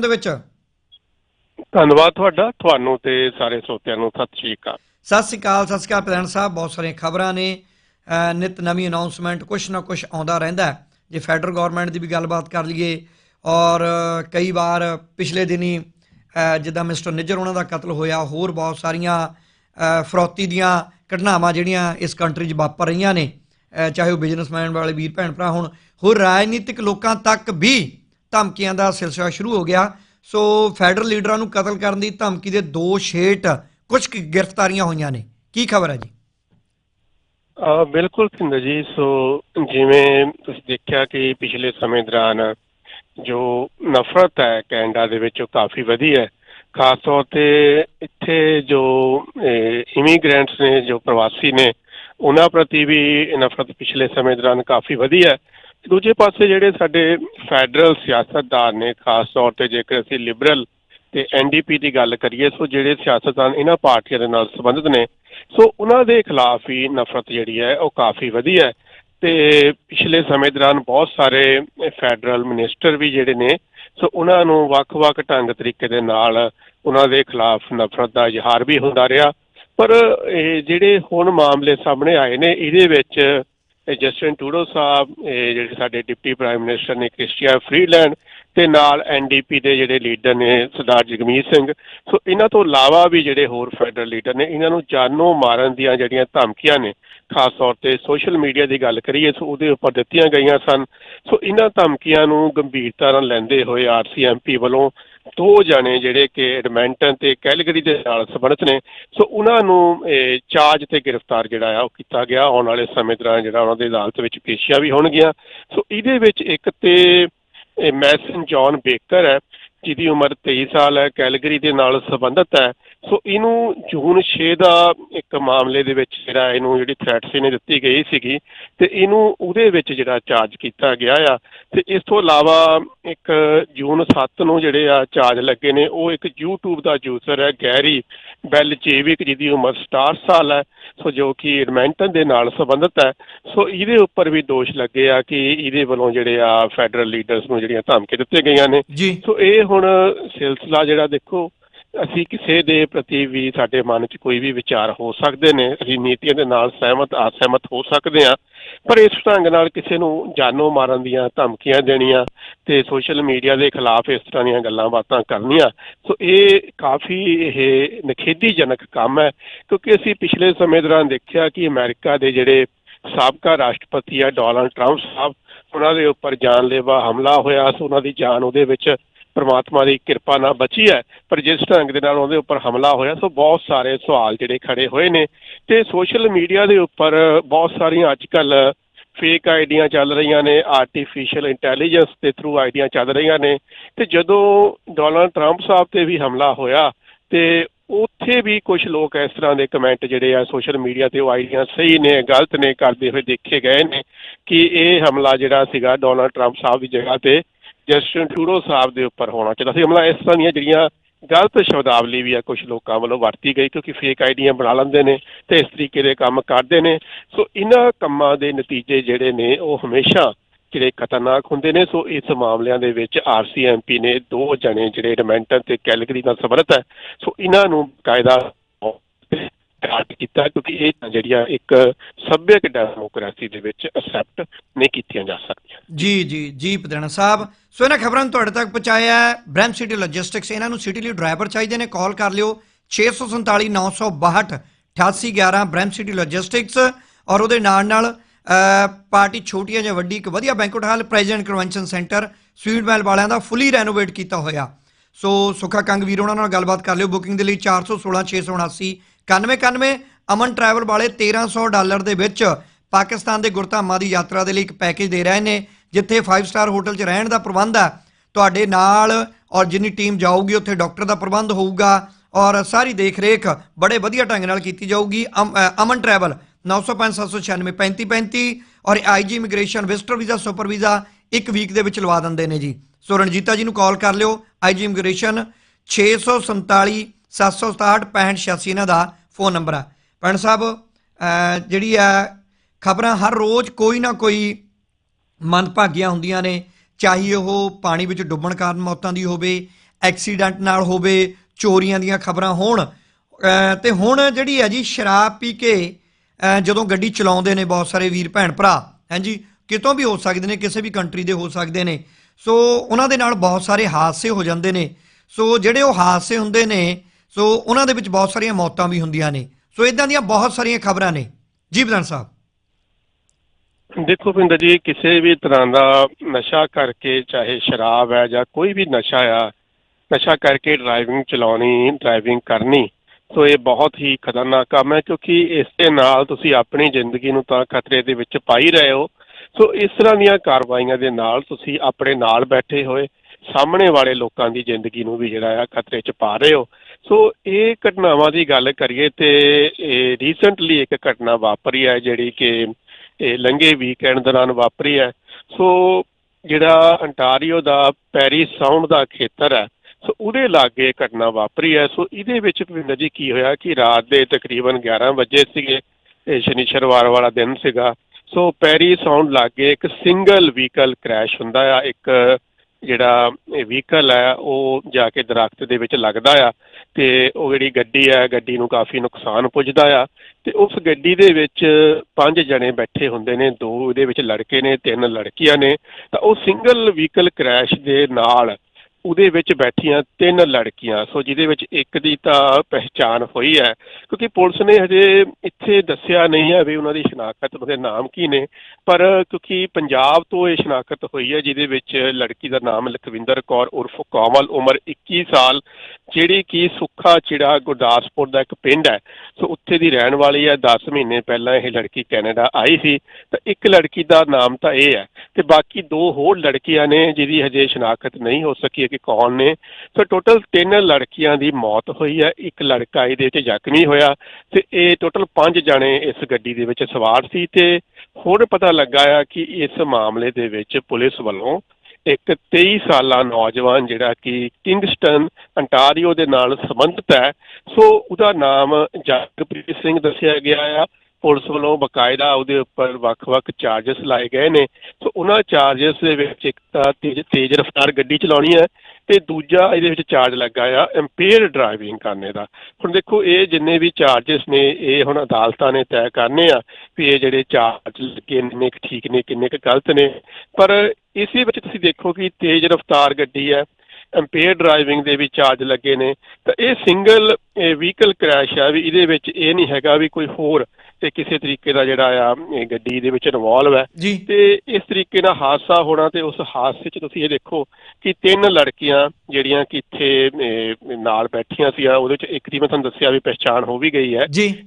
ਦੇ ਵਿੱਚ? ਧੰਨਵਾਦ ਤੁਹਾਡਾ ਤੁਹਾਨੂੰ ਤੇ ਸਾਰੇ ਸਰੋਤਿਆਂ ਨੂੰ ਸਤਿ ਸ਼੍ਰੀ ਅਕਾਲ। ਸਤਿ ਸ਼੍ਰੀ ਅਕਾਲ ਸਤਿ ਸ਼੍ਰੀ ਅਕਾਲ ਪ੍ਰਧਾਨ ਸਾਹਿਬ ਬਹੁਤ ਸਾਰੀਆਂ ਖਬਰਾਂ ਨੇ। ਨਿਤ ਨਵੀਂ ਅਨਾਉਂਸਮੈਂਟ ਕੁਛ ਨਾ ਕੁਛ ਆਉਂਦਾ ਰਹਿੰਦਾ। ਜੇ ਫੈਡਰਲ ਗਵਰਨਮੈਂਟ ਦੀ ਵੀ ਗੱਲਬਾਤ ਕਰ ਲਈਏ ਔਰ ਕਈ ਵਾਰ ਪਿਛਲੇ ਦਿਨੀ ਜਿੱਦਾਂ ਮਿਸਟਰ ਨਿੱਜਰ ਉਹਨਾਂ ਦਾ ਕਤਲ ਹੋਇਆ ਹੋਰ ਬਹੁਤ ਸਾਰੀਆਂ ਫਰੌਤੀ ਦੀਆਂ ਘਟਨਾਵਾਂ ਜਿਹੜੀਆਂ ਇਸ ਕੰਟਰੀ 'ਚ ਵਾਪਰ ਰਹੀਆਂ ਨੇ। ਚਾਹੇ ਉਹ ਬਿਜ਼ਨਸਮੈਨ ਵਾਲੇ ਵੀਰ ਭੈਣ ਭਰਾ ਹੋਣ ਹੋਰ ਰਾਜਨੀਤਿਕ ਲੋਕਾਂ ਤੱਕ ਵੀ ਧਮਕੀਆਂ ਦਾ ਸਿਲਸਿਲਾ ਸ਼ੁਰੂ ਹੋ ਗਿਆ। ਸੋ ਫੈਡਰਲ ਲੀਡਰਾਂ ਨੂੰ ਕਤਲ ਕਰਨ ਦੀ ਧਮਕੀ ਦੇ ਦੋ ਛੇਟ ਕੁਝ ਗ੍ਰਿਫਤਾਰੀਆਂ ਹੋਈਆਂ ਨੇ। ਕੀ ਖਬਰ ਹੈ ਜੀ? ਅਹ ਬਿਲਕੁਲ ਸਿੰਦਰ ਜੀ, ਸੋ ਜਿਵੇਂ ਤੁਸੀਂ ਦੇਖਿਆ ਕਿ ਪਿਛਲੇ ਸਮੇਂ ਦੌਰਾਨ ਜੋ ਨਫ਼ਰਤ ਹੈ ਕੈਨੇਡਾ ਦੇ ਵਿੱਚ ਉਹ ਕਾਫੀ ਵਧੀ ਹੈ। ਖਾਸ ਤੌਰ ਤੇ ਇੱਥੇ ਜੋ ਇਮੀਗ੍ਰੈਂਟਸ ਨੇ, ਜੋ ਪ੍ਰਵਾਸੀ ਨੇ, ਉਹਨਾਂ ਪ੍ਰਤੀ ਵੀ ਨਫ਼ਰਤ ਪਿਛਲੇ ਸਮੇਂ ਦੌਰਾਨ ਕਾਫੀ ਵਧੀ ਹੈ। ਦੂਜੇ ਪਾਸੇ ਜਿਹੜੇ ਸਾਡੇ ਫੈਡਰਲ ਸਿਆਸਤਦਾਨ ਨੇ, ਖਾਸ ਤੌਰ ਤੇ ਜੇਕਰ ਅਸੀਂ ਲਿਬਰਲ ਤੇ ਐਨਡੀਪੀ ਦੀ ਗੱਲ ਕਰੀਏ, ਸੋ ਜਿਹੜੇ ਸਿਆਸਤਦਾਨ ਇਹਨਾਂ ਪਾਰਟੀਆਂ ਦੇ ਨਾਲ ਸੰਬੰਧਿਤ ਨੇ, ਸੋ ਉਹਨਾਂ ਦੇ ਖਿਲਾਫ ਹੀ ਨਫ਼ਰਤ ਜਿਹੜੀ ਹੈ, ਉਹ ਕਾਫੀ ਵਧੀ ਹੈ ਤੇ ਪਿਛਲੇ ਸਮੇਂ ਦੌਰਾਨ ਬਹੁਤ ਸਾਰੇ ਫੈਡਰਲ ਮਿਨਿਸਟਰ ਵੀ ਜਿਹੜੇ ਨੇ, ਸੋ ਉਹਨਾਂ ਨੂੰ ਵੱਖ-ਵੱਖ ਢੰਗ ਤਰੀਕੇ ਦੇ ਨਾਲ ਉਹਨਾਂ ਦੇ ਖਿਲਾਫ ਨਫ਼ਰਤ ਦਾ ਇਜ਼ਹਾਰ ਵੀ ਹੁੰਦਾ ਰਿਹਾ। ਪਰ ਇਹ ਜਿਹੜੇ ਹੁਣ ਮਾਮਲੇ ਸਾਹਮਣੇ ਆਏ ਨੇ, ਇਹਦੇ ਵਿੱਚ ਜਸਟਿਨ ਟੂਡੋ ਸਾਹਿਬ ਇਹ ਜਿਹੜੇ ਸਾਡੇ ਡਿਪਟੀ ਪ੍ਰਾਈਮ ਮਿਨਿਸਟਰ ਨੇ ਕ੍ਰਿਸਟੀਆ ਫਰੀਡਲੈਂਡ ਤੇ ਨਾਲ ਐਨਡੀਪੀ ਦੇ ਜਿਹੜੇ ਲੀਡਰ ਨੇ ਸਰਦਾਰ ਜਗਮੀਤ ਸਿੰਘ। ਸੋ ਇਹਨਾਂ ਤੋਂ ਇਲਾਵਾ ਵੀ ਜਿਹੜੇ ਹੋਰ ਫੈਡਰਲ ਲੀਡਰ ਨੇ, ਇਹਨਾਂ ਨੂੰ ਜਾਨੋਂ ਮਾਰਨ ਦੀਆਂ ਜਿਹੜੀਆਂ ਧਮਕੀਆਂ ਨੇ, ਖਾਸ ਤੌਰ ਤੇ ਸੋਸ਼ਲ ਮੀਡੀਆ ਦੀ ਗੱਲ ਕਰੀਏ ਸੋ ਉਹਦੇ ਉੱਪਰ ਦਿੱਤੀਆਂ ਗਈਆਂ ਸਨ। ਸੋ ਇਹਨਾਂ ਧਮਕੀਆਂ ਨੂੰ ਗੰਭੀਰਤਾ ਨਾਲ ਲੈਂਦੇ ਹੋਏ ਆਰਸੀਐਮਪੀ ਵੱਲੋਂ ਦੋ ਜਣੇ ਜਿਹੜੇ ਕਿ ਐਡਮੈਂਟਨ ਤੇ ਕੈਲਗਰੀ ਦੇ ਨਾਲ ਸੰਬੰਧਿਤ ਨੇ। ਸੋ ਉਹਨਾਂ ਨੂੰ ਇਹ, ਚਾਰਜ ਤੇ ਗ੍ਰਿਫਤਾਰ ਜਿਹੜਾ ਆ ਉਹ ਕੀਤਾ ਗਿਆ। ਆਉਣ ਵਾਲੇ ਸਮੇਂ ਦੌਰਾਨ ਜਿਹੜਾ ਉਹਨਾਂ ਦੇ ਅਦਾਲਤ ਵਿੱਚ ਪੇਸ਼ੀਆਂ ਵੀ ਹੋਣਗੀਆਂ। ਸੋ ਇਹਦੇ ਵਿੱਚ ਇੱਕ ਤੇ ਮੈਸਨ ਜੌਨ ਬੇਕਰ ਹੈ। ਜਿਹਦੀ ਉਮਰ 23 ਸਾਲ ਹੈ ਕੈਲਗਰੀ ਦੇ ਨਾਲ ਸੰਬੰਧਿਤ ਹੈ। ਸੋ ਇਹਨੂੰ ਜੂਨ 6 ਦਾ ਇੱਕ ਮਾਮਲੇ ਦੇ ਵਿੱਚ ਜਿਹੜਾ ਇਹਨੂੰ ਜਿਹੜੀ ਥ੍ਰੈਟਸ ਇਹਨੇ ਦਿੱਤੀ ਗਈ ਸੀਗੀ ਤੇ ਇਹਨੂੰ ਉਹਦੇ ਵਿੱਚ ਜਿਹੜਾ ਚਾਰਜ ਕੀਤਾ ਗਿਆ ਆ। ਤੇ ਇਸ ਤੋਂ ਇਲਾਵਾ ਇੱਕ ਜੂਨ 7 ਨੂੰ ਜਿਹੜੇ ਆ ਚਾਰਜ ਲੱਗੇ ਨੇ ਉਹ ਇੱਕ YouTube ਦਾ ਯੂਜ਼ਰ ਹੈ ਗੈਰੀ ਬੈਲ ਚੇਵਿਕ ਜਿਹਦੀ ਉਮਰ 67 ਸਾਲ ਹੈ ਸੋ ਜੋ ਕਿ ਐਡਮੈਂਟਨ ਦੇ ਨਾਲ ਸੰਬੰਧਿਤ ਹੈ। ਸੋ ਇਹਦੇ ਉੱਪਰ ਵੀ ਦੋਸ਼ ਲੱਗੇ ਆ ਕਿ ਇਹਦੇ ਵੱਲੋਂ ਜਿਹੜੇ ਆ ਫੈਡਰਲ ਲੀਡਰਸ ਨੂੰ ਜਿਹੜੀਆਂ ਧਮਕੀ ਦਿੱਤੇ ਗਈਆਂ ਨੇ। ਸੋ ਇਹ ਹੁਣ ਸਿਲਸਿਲਾ ਜਿਹੜਾ ਦੇਖੋ, ਅਸੀਂ ਕਿਸੇ ਦੇ ਪ੍ਰਤੀ ਵੀ ਸਾਡੇ ਮਨ 'ਚ ਕੋਈ ਵੀ ਵਿਚਾਰ ਹੋ ਸਕਦੇ ਨੇ, ਅਸੀਂ ਨੀਤੀਆਂ ਦੇ ਨਾਲ ਸਹਿਮਤ, ਅਸਹਿਮਤ ਹੋ ਸਕਦੇ ਹਾਂ, ਪਰ ਇਸ ਢੰਗ ਨਾਲ ਕਿਸੇ ਨੂੰ ਜਾਨੋਂ ਮਾਰਨ ਦੀਆਂ ਧਮਕੀਆਂ ਦੇਣੀਆਂ ਤੇ ਸੋਸ਼ਲ ਮੀਡੀਆ ਦੇ ਖਿਲਾਫ ਇਸ ਤਰ੍ਹਾਂ ਦੀਆਂ ਗੱਲਾਂ ਬਾਤਾਂ ਕਰਨੀਆਂ, ਸੋ ਇਹ ਕਾਫੀ ਇਹ ਨਖੇਦੀਜਨਕ ਕੰਮ ਹੈ, ਕਿਉਂਕਿ ਅਸੀਂ ਪਿਛਲੇ ਸਮੇਂ ਦੌਰਾਨ ਦੇਖਿਆ ਕਿ ਅਮਰੀਕਾ ਦੇ ਜਿਹੜੇ ਸਾਬਕਾ ਰਾਸ਼ਟਰਪਤੀ ਆ, ਡੋਨਲਡ ਟਰੰਪ ਸਾਹਿਬ, ਉਹਨਾਂ ਦੇ ਉੱਪਰ ਜਾਨਲੇਵਾ ਹਮਲਾ ਹੋਇਆ, ਸੋ ਉਹਨਾਂ ਦੀ ਜਾਨ ਉਹਦੇ ਵਿੱਚ ਪ੍ਰਮਾਤਮਾ ਦੀ ਕਿਰਪਾ ਨਾਲ ਬਚੀ ਹੈ, ਪਰ ਜਿਸ ਢੰਗ ਦੇ ਨਾਲ ਉਹਦੇ ਉੱਪਰ ਹਮਲਾ ਹੋਇਆ, ਸੋ ਬਹੁਤ ਸਾਰੇ ਸਵਾਲ ਜਿਹੜੇ ਖੜੇ ਹੋਏ ਨੇ ਤੇ ਸੋਸ਼ਲ ਮੀਡੀਆ ਦੇ ਉੱਪਰ ਬਹੁਤ ਸਾਰੀਆਂ ਅੱਜ ਕੱਲ ਫੇਕ ਆਈਡੀਆਂ ਚੱਲ ਰਹੀਆਂ ਨੇ ਆਰਟੀਫੀਸ਼ੀਅਲ ਇੰਟੈਲੀਜੈਂਸ ਦੇ ਥਰੂ ਆਈਡੀਆਂ ਚੱਲ ਰਹੀਆਂ ਨੇ ਤੇ ਜਦੋਂ ਡੋਨਲਡ ਟਰੰਪ ਸਾਹਿਬ ਤੇ ਵੀ ਹਮਲਾ ਹੋਇਆ ਤੇ ਉੱਥੇ ਵੀ ਕੁਝ ਲੋਕ ਇਸ ਤਰ੍ਹਾਂ ਦੇ ਕਮੈਂਟ ਜਿਹੜੇ ਆ ਸੋਸ਼ਲ ਮੀਡੀਆ ਤੇ ਉਹ ਆਈਡੀਆਂ ਸਹੀ ਨੇ, ਗਲਤ ਨੇ ਕਰਦੇ ਹੋਏ ਦੇਖੇ ਗਏ ਨੇ ਕਿ ਇਹ ਹਮਲਾ ਜਿਹੜਾ ਸੀਗਾ ਡੋਨਲਡ ਟਰੰਪ ਸਾਹਿਬ ਦੀ ਜਗ੍ਹਾ ਤੇ ਜਸਟਿਨ ਟਰੂਡੋ ਸਾਹਿਬ ਦੇ ਉੱਪਰ ਹੋਣਾ ਚਾਹੀਦਾ ਸੀ। ਹਮਲਾ ਇਸ ਤਰ੍ਹਾਂ ਦੀਆਂ ਜਿਹੜੀਆਂ ਗਲਤ ਸ਼ਬਦਾਵਲੀ ਵੀ ਆ ਕੁਝ ਲੋਕਾਂ ਵੱਲੋਂ ਵਰਤੀ ਗਈ ਕਿਉਂਕਿ ਫੇਕ ਆਈਡੀਆਂ ਬਣਾ ਲੈਂਦੇ ਨੇ ਤੇ ਇਸ ਤਰੀਕੇ ਦੇ ਕੰਮ ਕਰਦੇ ਨੇ। ਸੋ ਇਹਨਾਂ ਕੰਮਾਂ ਦੇ ਨਤੀਜੇ ਜਿਹੜੇ ਨੇ, ਉਹ ਹਮੇਸ਼ਾ ਜਿਹੜੇ ਖਤਰਨਾਕ ਹੁੰਦੇ ਨੇ। ਸੋ ਇਸ ਮਾਮਲਿਆਂ ਦੇ ਵਿੱਚ ਆਰਸੀਐਮਪੀ ਨੇ ਦੋ ਜਣੇ ਜਿਹੜੇ ਐਡਮੈਂਟਨ ਤੇ ਕੈਲਗਰੀ ਨਾਲ ਸੰਬੰਧਿਤ ਹੈ। ਸੋ ਇਹਨਾਂ ਨੂੰ ਕਾਇਦਾ ਕਾਟ ਕੀਤਾ ਕਿਉਂਕਿ ਇਹ ਜਿਹੜੀਆਂ ਇੱਕ ਸੱਭਿਅਕ ਡੈਮੋਕ੍ਰੇਸੀ ਦੇ ਵਿੱਚ ਅਸੈਪਟ ਨਹੀਂ ਕੀਤੀਆਂ ਜਾ ਸਕਦੀਆਂ। ਜੀ ਜੀ ਜੀ ਪਧਾਣਾ ਸਾਹਿਬ। ਸੋ ਇਹਨਾਂ ਖਬਰਾਂ ਨੂੰ ਤੁਹਾਡੇ ਤੱਕ ਪਹੁੰਚਾਇਆ ਹੈ। ਬ੍ਰੈਮ ਸਿਟੀ ਲੌਜਿਸਟਿਕਸ ਇਹਨਾਂ ਨੂੰ ਸਿਟੀ ਲਈ ਡਰਾਈਵਰ ਚਾਹੀਦੇ ਨੇ। ਕਾਲ ਕਰ ਲਿਓ। 647 962 8811 ਬ੍ਰੈਮ ਸਿਟੀ ਲੌਜਿਸਟਿਕਸ ਔਰ ਉਹਦੇ ਨਾਲ ਨਾਲ ਪਾਰਟੀ ਛੋਟੀ ਜਾਂ ਵੱਡੀ, ਇੱਕ ਵਧੀਆ banquet hall president convention centre Sweetwell ਵਾਲਿਆਂ ਦਾ ਫੁੱਲੀ ਰੈਨੋਵੇਟ ਕੀਤਾ ਹੋਇਆ। ਸੋ ਸੁਖਾ ਕੰਗ ਵੀਰ ਉਹਨਾਂ ਨਾਲ ਗੱਲਬਾਤ ਕਰ ਲਿਓ। ਬੁਕਿੰਗ ਦੇ ਲਈ 416 679 9191 ਅਮਨ ਟਰੈਵਲ ਵਾਲੇ 1300 ਡਾਲਰ ਦੇ ਵਿੱਚ ਪਾਕਿਸਤਾਨ ਦੇ ਗੁਰਧਾਮਾਂ ਦੀ ਯਾਤਰਾ ਦੇ ਲਈ ਇੱਕ ਪੈਕੇਜ ਦੇ ਰਹੇ ਨੇ, ਜਿੱਥੇ 5 ਸਟਾਰ ਹੋਟਲ 'ਚ ਰਹਿਣ ਦਾ ਪ੍ਰਬੰਧ ਹੈ। ਤੁਹਾਡੇ ਨਾਲ ਔਰ ਜਿੰਨੀ ਟੀਮ ਜਾਊਗੀ, ਉੱਥੇ ਡਾਕਟਰ ਦਾ ਪ੍ਰਬੰਧ ਹੋਊਗਾ ਔਰ ਸਾਰੀ ਦੇਖ ਰੇਖ ਬੜੇ ਵਧੀਆ ਢੰਗ ਨਾਲ ਕੀਤੀ ਜਾਊਗੀ। ਅਮ- ਅਮਨ ਟਰੈਵਲ 905 796 3535 ਔਰ IG immigration visitor visa super visa ਇੱਕ ਵੀਕ ਦੇ ਵਿੱਚ ਲਵਾ ਦਿੰਦੇ ਨੇ ਜੀ। ਸੋ ਰਣਜੀਤਾ ਜੀ ਨੂੰ ਕਾਲ ਕਰ ਲਿਓ। ਆਈਜੀ ਇਮੀਗ੍ਰੇਸ਼ਨ 647 767 6586 ਇਹਨਾਂ ਦਾ ਫੋਨ ਨੰਬਰ ਆ। ਪੈਣ ਸਾਹਿਬ ਜਿਹੜੀ ਆ ਖਬਰਾਂ ਹਰ ਰੋਜ਼ ਕੋਈ ਨਾ ਕੋਈ ਮੰਦਭਾਗੀਆਂ ਹੁੰਦੀਆਂ ਨੇ। ਚਾਹੇ ਉਹ ਪਾਣੀ ਵਿੱਚ ਡੁੱਬਣ ਕਾਰਨ ਮੌਤਾਂ ਦੀ ਹੋਵੇ, ਐਕਸੀਡੈਂਟ ਨਾਲ ਹੋਵੇ, ਚੋਰੀਆਂ ਦੀਆਂ ਖਬਰਾਂ ਹੋਣ। ਅਹ, ਤੇ ਹੁਣ ਜਿਹੜੀ ਹੈ ਜੀ ਸ਼ਰਾਬ ਪੀ ਕੇ ਜਦੋਂ ਗੱਡੀ ਚਲਾਉਂਦੇ ਨੇ ਬਹੁਤ ਸਾਰੇ ਵੀਰ ਭੈਣ ਭਰਾ ਹਾਂਜੀ ਕਿਤੋਂ ਵੀ ਹੋ ਸਕਦੇ ਨੇ, ਕਿਸੇ ਵੀ ਕੰਟਰੀ ਦੇ ਹੋ ਸਕਦੇ ਨੇ। ਸੋ, ਉਹਨਾਂ ਦੇ ਨਾਲ ਬਹੁਤ ਸਾਰੇ ਹਾਦਸੇ ਹੋ ਜਾਂਦੇ ਨੇ। ਸੋ, ਜਿਹੜੇ ਉਹ ਹਾਦਸੇ ਹੁੰਦੇ ਨੇ ਸੋ ਉਹਨਾਂ ਦੇ ਵਿੱਚ ਬਹੁਤ ਸਾਰੀਆਂ ਮੌਤਾਂ ਵੀ ਹੁੰਦੀਆਂ ਨੇ। ਸੋ ਇਦਾਂ ਦੀਆਂ ਬਹੁਤ ਸਾਰੀਆਂ ਖਬਰਾਂ ਨੇ। ਜੀ ਪ੍ਰਧਾਨ ਸਾਹਿਬ। ਦੇਖੋ ਭਿੰਦਰ ਜੀ, ਕਿਸੇ ਵੀ ਤਰ੍ਹਾਂ ਦਾ ਨਸ਼ਾ ਕਰਕੇ, ਚਾਹੇ ਸ਼ਰਾਬ ਹੈ ਜਾਂ ਕੋਈ ਵੀ ਨਸ਼ਾ ਆ, ਨਸ਼ਾ ਕਰਕੇ ਡਰਾਈਵਿੰਗ ਚਲਾਉਣੀ ਡਰਾਈਵਿੰਗ ਕਰਨੀ, ਸੋ ਇਹ ਬਹੁਤ ਹੀ ਖਤਰਨਾਕ ਕੰਮ ਹੈ ਕਿਉਂਕਿ ਇਸ ਦੇ ਨਾਲ ਤੁਸੀਂ ਆਪਣੀ ਜ਼ਿੰਦਗੀ ਨੂੰ ਤਾਂ ਖਤਰੇ ਦੇ ਵਿੱਚ ਪਾਈ ਰਹੇ ਹੋ। ਸੋ ਇਸ ਤਰ੍ਹਾਂ ਦੀਆਂ ਕਾਰਵਾਈਆਂ ਦੇ ਨਾਲ ਤੁਸੀਂ ਆਪਣੇ ਨਾਲ ਬੈਠੇ ਹੋਏ ਸਾਹਮਣੇ ਵਾਲੇ ਲੋਕਾਂ ਦੀ ਜ਼ਿੰਦਗੀ ਨੂੰ ਵੀ ਜਿਹੜਾ ਆ ਖਤਰੇ 'ਚ ਪਾ ਰਹੇ ਹੋ। ਸੋ ਇਹ ਘਟਨਾਵਾਂ ਦੀ ਗੱਲ ਕਰੀਏ ਤੇ ਇਹ ਰੀਸੈਂਟਲੀ ਇੱਕ ਘਟਨਾ ਵਾਪਰੀ ਹੈ ਜਿਹੜੀ ਕਿ ਇਹ ਲੰਘੇ ਵੀਕਐਂਡ ਦੌਰਾਨ ਵਾਪਰੀ ਹੈ। ਸੋ ਜਿਹੜਾ ਅੰਟਾਰੀਓ ਦਾ ਪੈਰਿਸ ਸਾਊਂਡ ਦਾ ਖੇਤਰ ਹੈ, ਸੋ ਉਹਦੇ ਲਾਗੇ ਇਹ ਘਟਨਾ ਵਾਪਰੀ ਹੈ। ਸੋ ਇਹਦੇ ਵਿੱਚ ਭਵਿੰਦਰ ਜੀ ਕੀ ਹੋਇਆ ਕਿ ਰਾਤ ਦੇ ਤਕਰੀਬਨ 11 ਵਜੇ ਸੀਗੇ, ਇਹ ਸ਼ਨੀਚਰਵਾਰ ਵਾਲਾ ਦਿਨ ਸੀਗਾ। ਸੋ ਪੈਰਿਸ ਸਾਊਂਡ ਲਾਗੇ ਇੱਕ ਸਿੰਗਲ ਵਹੀਕਲ ਕ੍ਰੈਸ਼ ਹੁੰਦਾ ਆ, ਇੱਕ ਜਿਹੜਾ ਇਹ ਵਹੀਕਲ ਹੈ, ਉਹ ਜਾ ਕੇ ਦਰਖਤ ਦੇ ਵਿੱਚ ਲੱਗਦਾ ਆ ਤੇ ਉਹ ਜਿਹੜੀ ਗੱਡੀ ਹੈ, ਗੱਡੀ ਨੂੰ ਕਾਫੀ ਨੁਕਸਾਨ ਪੁੱਜਦਾ ਆ ਤੇ ਉਸ ਗੱਡੀ ਦੇ ਵਿੱਚ ਪੰਜ ਜਣੇ ਬੈਠੇ ਹੁੰਦੇ ਨੇ, ਦੋ ਇਹਦੇ ਵਿੱਚ ਲੜਕੇ ਨੇ, ਤਿੰਨ ਲੜਕੀਆਂ ਨੇ, ਤਾਂ ਉਹ ਸਿੰਗਲ ਵਹੀਕਲ ਕ੍ਰੈਸ਼ ਦੇ ਨਾਲ ਉਹਦੇ ਵਿੱਚ ਬੈਠੀਆਂ ਤਿੰਨ ਲੜਕੀਆਂ। ਸੋ ਜਿਹਦੇ ਵਿੱਚ ਇੱਕ ਦੀ ਤਾਂ ਪਹਿਚਾਣ ਹੋਈ ਹੈ। ਕਿਉਂਕਿ ਪੁਲਿਸ ਨੇ ਹਜੇ ਇੱਥੇ ਦੱਸਿਆ ਨਹੀਂ ਹੈ ਵੀ ਉਹਨਾਂ ਦੀ ਸ਼ਨਾਖਤ ਉਹਦੇ ਨਾਮ ਕੀ ਨੇ। ਪਰ ਕਿਉਂਕਿ ਪੰਜਾਬ ਤੋਂ ਇਹ ਸ਼ਨਾਖਤ ਹੋਈ ਹੈ, ਜਿਹਦੇ ਵਿੱਚ ਲੜਕੀ ਦਾ ਨਾਮ ਲਖਵਿੰਦਰ ਕੌਰ ਉਰਫ ਕੋਮਲ, ਉਮਰ 21 ਸਾਲ, ਜਿਹੜੀ ਕਿ ਸੁੱਖਾ ਚਿੜਾ ਗੁਰਦਾਸਪੁਰ ਦਾ ਇੱਕ ਪਿੰਡ ਹੈ। ਸੋ ਉੱਥੇ ਦੀ ਰਹਿਣ ਵਾਲੀ ਹੈ। 10 ਮਹੀਨੇ ਪਹਿਲਾਂ ਇਹ ਲੜਕੀ ਕੈਨੇਡਾ ਆਈ ਸੀ। ਤਾਂ ਇੱਕ ਲੜਕੀ ਦਾ ਨਾਮ ਤਾਂ ਇਹ ਹੈ। ਤੇ ਬਾਕੀ ਦੋ ਹੋਰ ਲੜਕੀਆਂ ਨੇ ਜਿਹਦੀ ਹਜੇ ਸ਼ਨਾਖਤ ਨਹੀਂ ਹੋ ਸਕੀ। ਕਿ ਕੌਣ ਨੇ? ਸੋ ਟੋਟਲ ਤਿੰਨ ਲੜਕੀਆਂ ਦੀ ਮੌਤ ਹੋਈ ਹੈ। ਇੱਕ ਲੜਕਾ ਇਹਦੇ ਵਿੱਚ ਜ਼ਖਮੀ ਹੋਇਆ ਤੇ ਇਹ ਟੋਟਲ ਪੰਜ ਜਣੇ ਇਸ ਗੱਡੀ ਦੇ ਵਿੱਚ ਸਵਾਰ ਸੀ ਤੇ ਹੁਣ ਪਤਾ ਲੱਗਾ ਆ ਕਿ ਇਸ ਮਾਮਲੇ ਦੇ ਵਿੱਚ ਪੁਲਿਸ ਵੱਲੋਂ ਇੱਕ 23 ਸਾਲਾ ਨੌਜਵਾਨ ਜਿਹੜਾ ਕਿ ਕਿੰਗਸਟਨ ਅੰਟਾਰੀਓ ਦੇ ਨਾਲ ਸੰਬੰਧਿਤ ਹੈ। ਸੋ ਉਹਦਾ ਨਾਮ ਜਗਪ੍ਰੀਤ ਸਿੰਘ ਦੱਸਿਆ ਗਿਆ ਆ। ਪੁਲਿਸ ਵੱਲੋਂ ਬਕਾਇਦਾ ਉਹਦੇ ਉੱਪਰ ਵੱਖ-ਵੱਖ ਚਾਰजेस ਲਾਏ ਗਏ ਨੇ। ਸੋ ਉਹਨਾਂ ਚਾਰजेस ਦੇ ਵਿੱਚ ਇੱਕ ਤਾਂ ਤੇਜ਼ ਤੇਜ਼ ਰਫ਼ਤਾਰ ਗੱਡੀ ਚਲਾਉਣੀ ਹੈ ਤੇ ਦੂਜਾ ਇਹਦੇ ਵਿੱਚ ਚਾਰਜ ਲੱਗਾ ਆ ਇੰਪੇਅਰ ਡਰਾਈਵਿੰਗ ਕਰਨੇ ਦਾ। ਹੁਣ ਦੇਖੋ, ਇਹ ਜਿੰਨੇ ਵੀ ਚਾਰजेस ਨੇ, ਇਹ ਹੁਣ ਅਦਾਲਤਾਂ ਨੇ ਤੈਅ ਕਰਨੇ ਆ ਵੀ ਇਹ ਜਿਹੜੇ ਚਾਰਜ ਕਿੰਨੇ ਕੁ ਠੀਕ ਨੇ, ਕਿੰਨੇ ਕੁ ਗਲਤ ਨੇ। ਪਰ ਇਸੇ ਵਿੱਚ ਤੁਸੀਂ ਦੇਖੋ ਕਿ ਤੇਜ਼ ਰਫ਼ਤਾਰ ਗੱਡੀ ਹੈ ਇੰਪੇਅਰ ਡਰਾਈਵਿੰਗ ਦੇ ਵੀ ਚਾਰਜ ਲੱਗੇ ਨੇ। ਤਾਂ ਇਹ ਸਿੰਗਲ ਵਹੀਕਲ ਕ੍ਰੈਸ਼ ਆ ਵੀ ਇਹਦੇ ਵਿੱਚ ਇਹ ਨਹੀਂ ਹੈਗਾ ਵੀ ਕੋਈ ਹੋਰ ਤੇ ਕਿਸੇ ਤਰੀਕੇ ਦਾ ਜਿਹੜਾ ਆ ਇਹ ਗੱਡੀ ਦੇ ਵਿੱਚ ਇਨਵੋਲਵ ਹੈ। ਤੇ ਇਸ ਤਰੀਕੇ ਨਾਲ ਹਾਦਸਾ ਹੋਣਾ ਤੇ ਉਸ ਹਾਦਸੇ 'ਚ ਤੁਸੀਂ ਇਹ ਦੇਖੋ ਕਿ ਤਿੰਨ ਲੜਕੀਆਂ ਜਿਹੜੀਆਂ ਕਿ ਇੱਥੇ ਨਾਲ ਬੈਠੀਆਂ ਸੀ ਉਹਦੇ 'ਚ ਇੱਕ ਦੀ ਮੈਂ ਤੁਹਾਨੂੰ ਦੱਸਿਆ ਵੀ ਪਹਿਚਾਣ ਹੋ ਵੀ ਗਈ ਹੈ।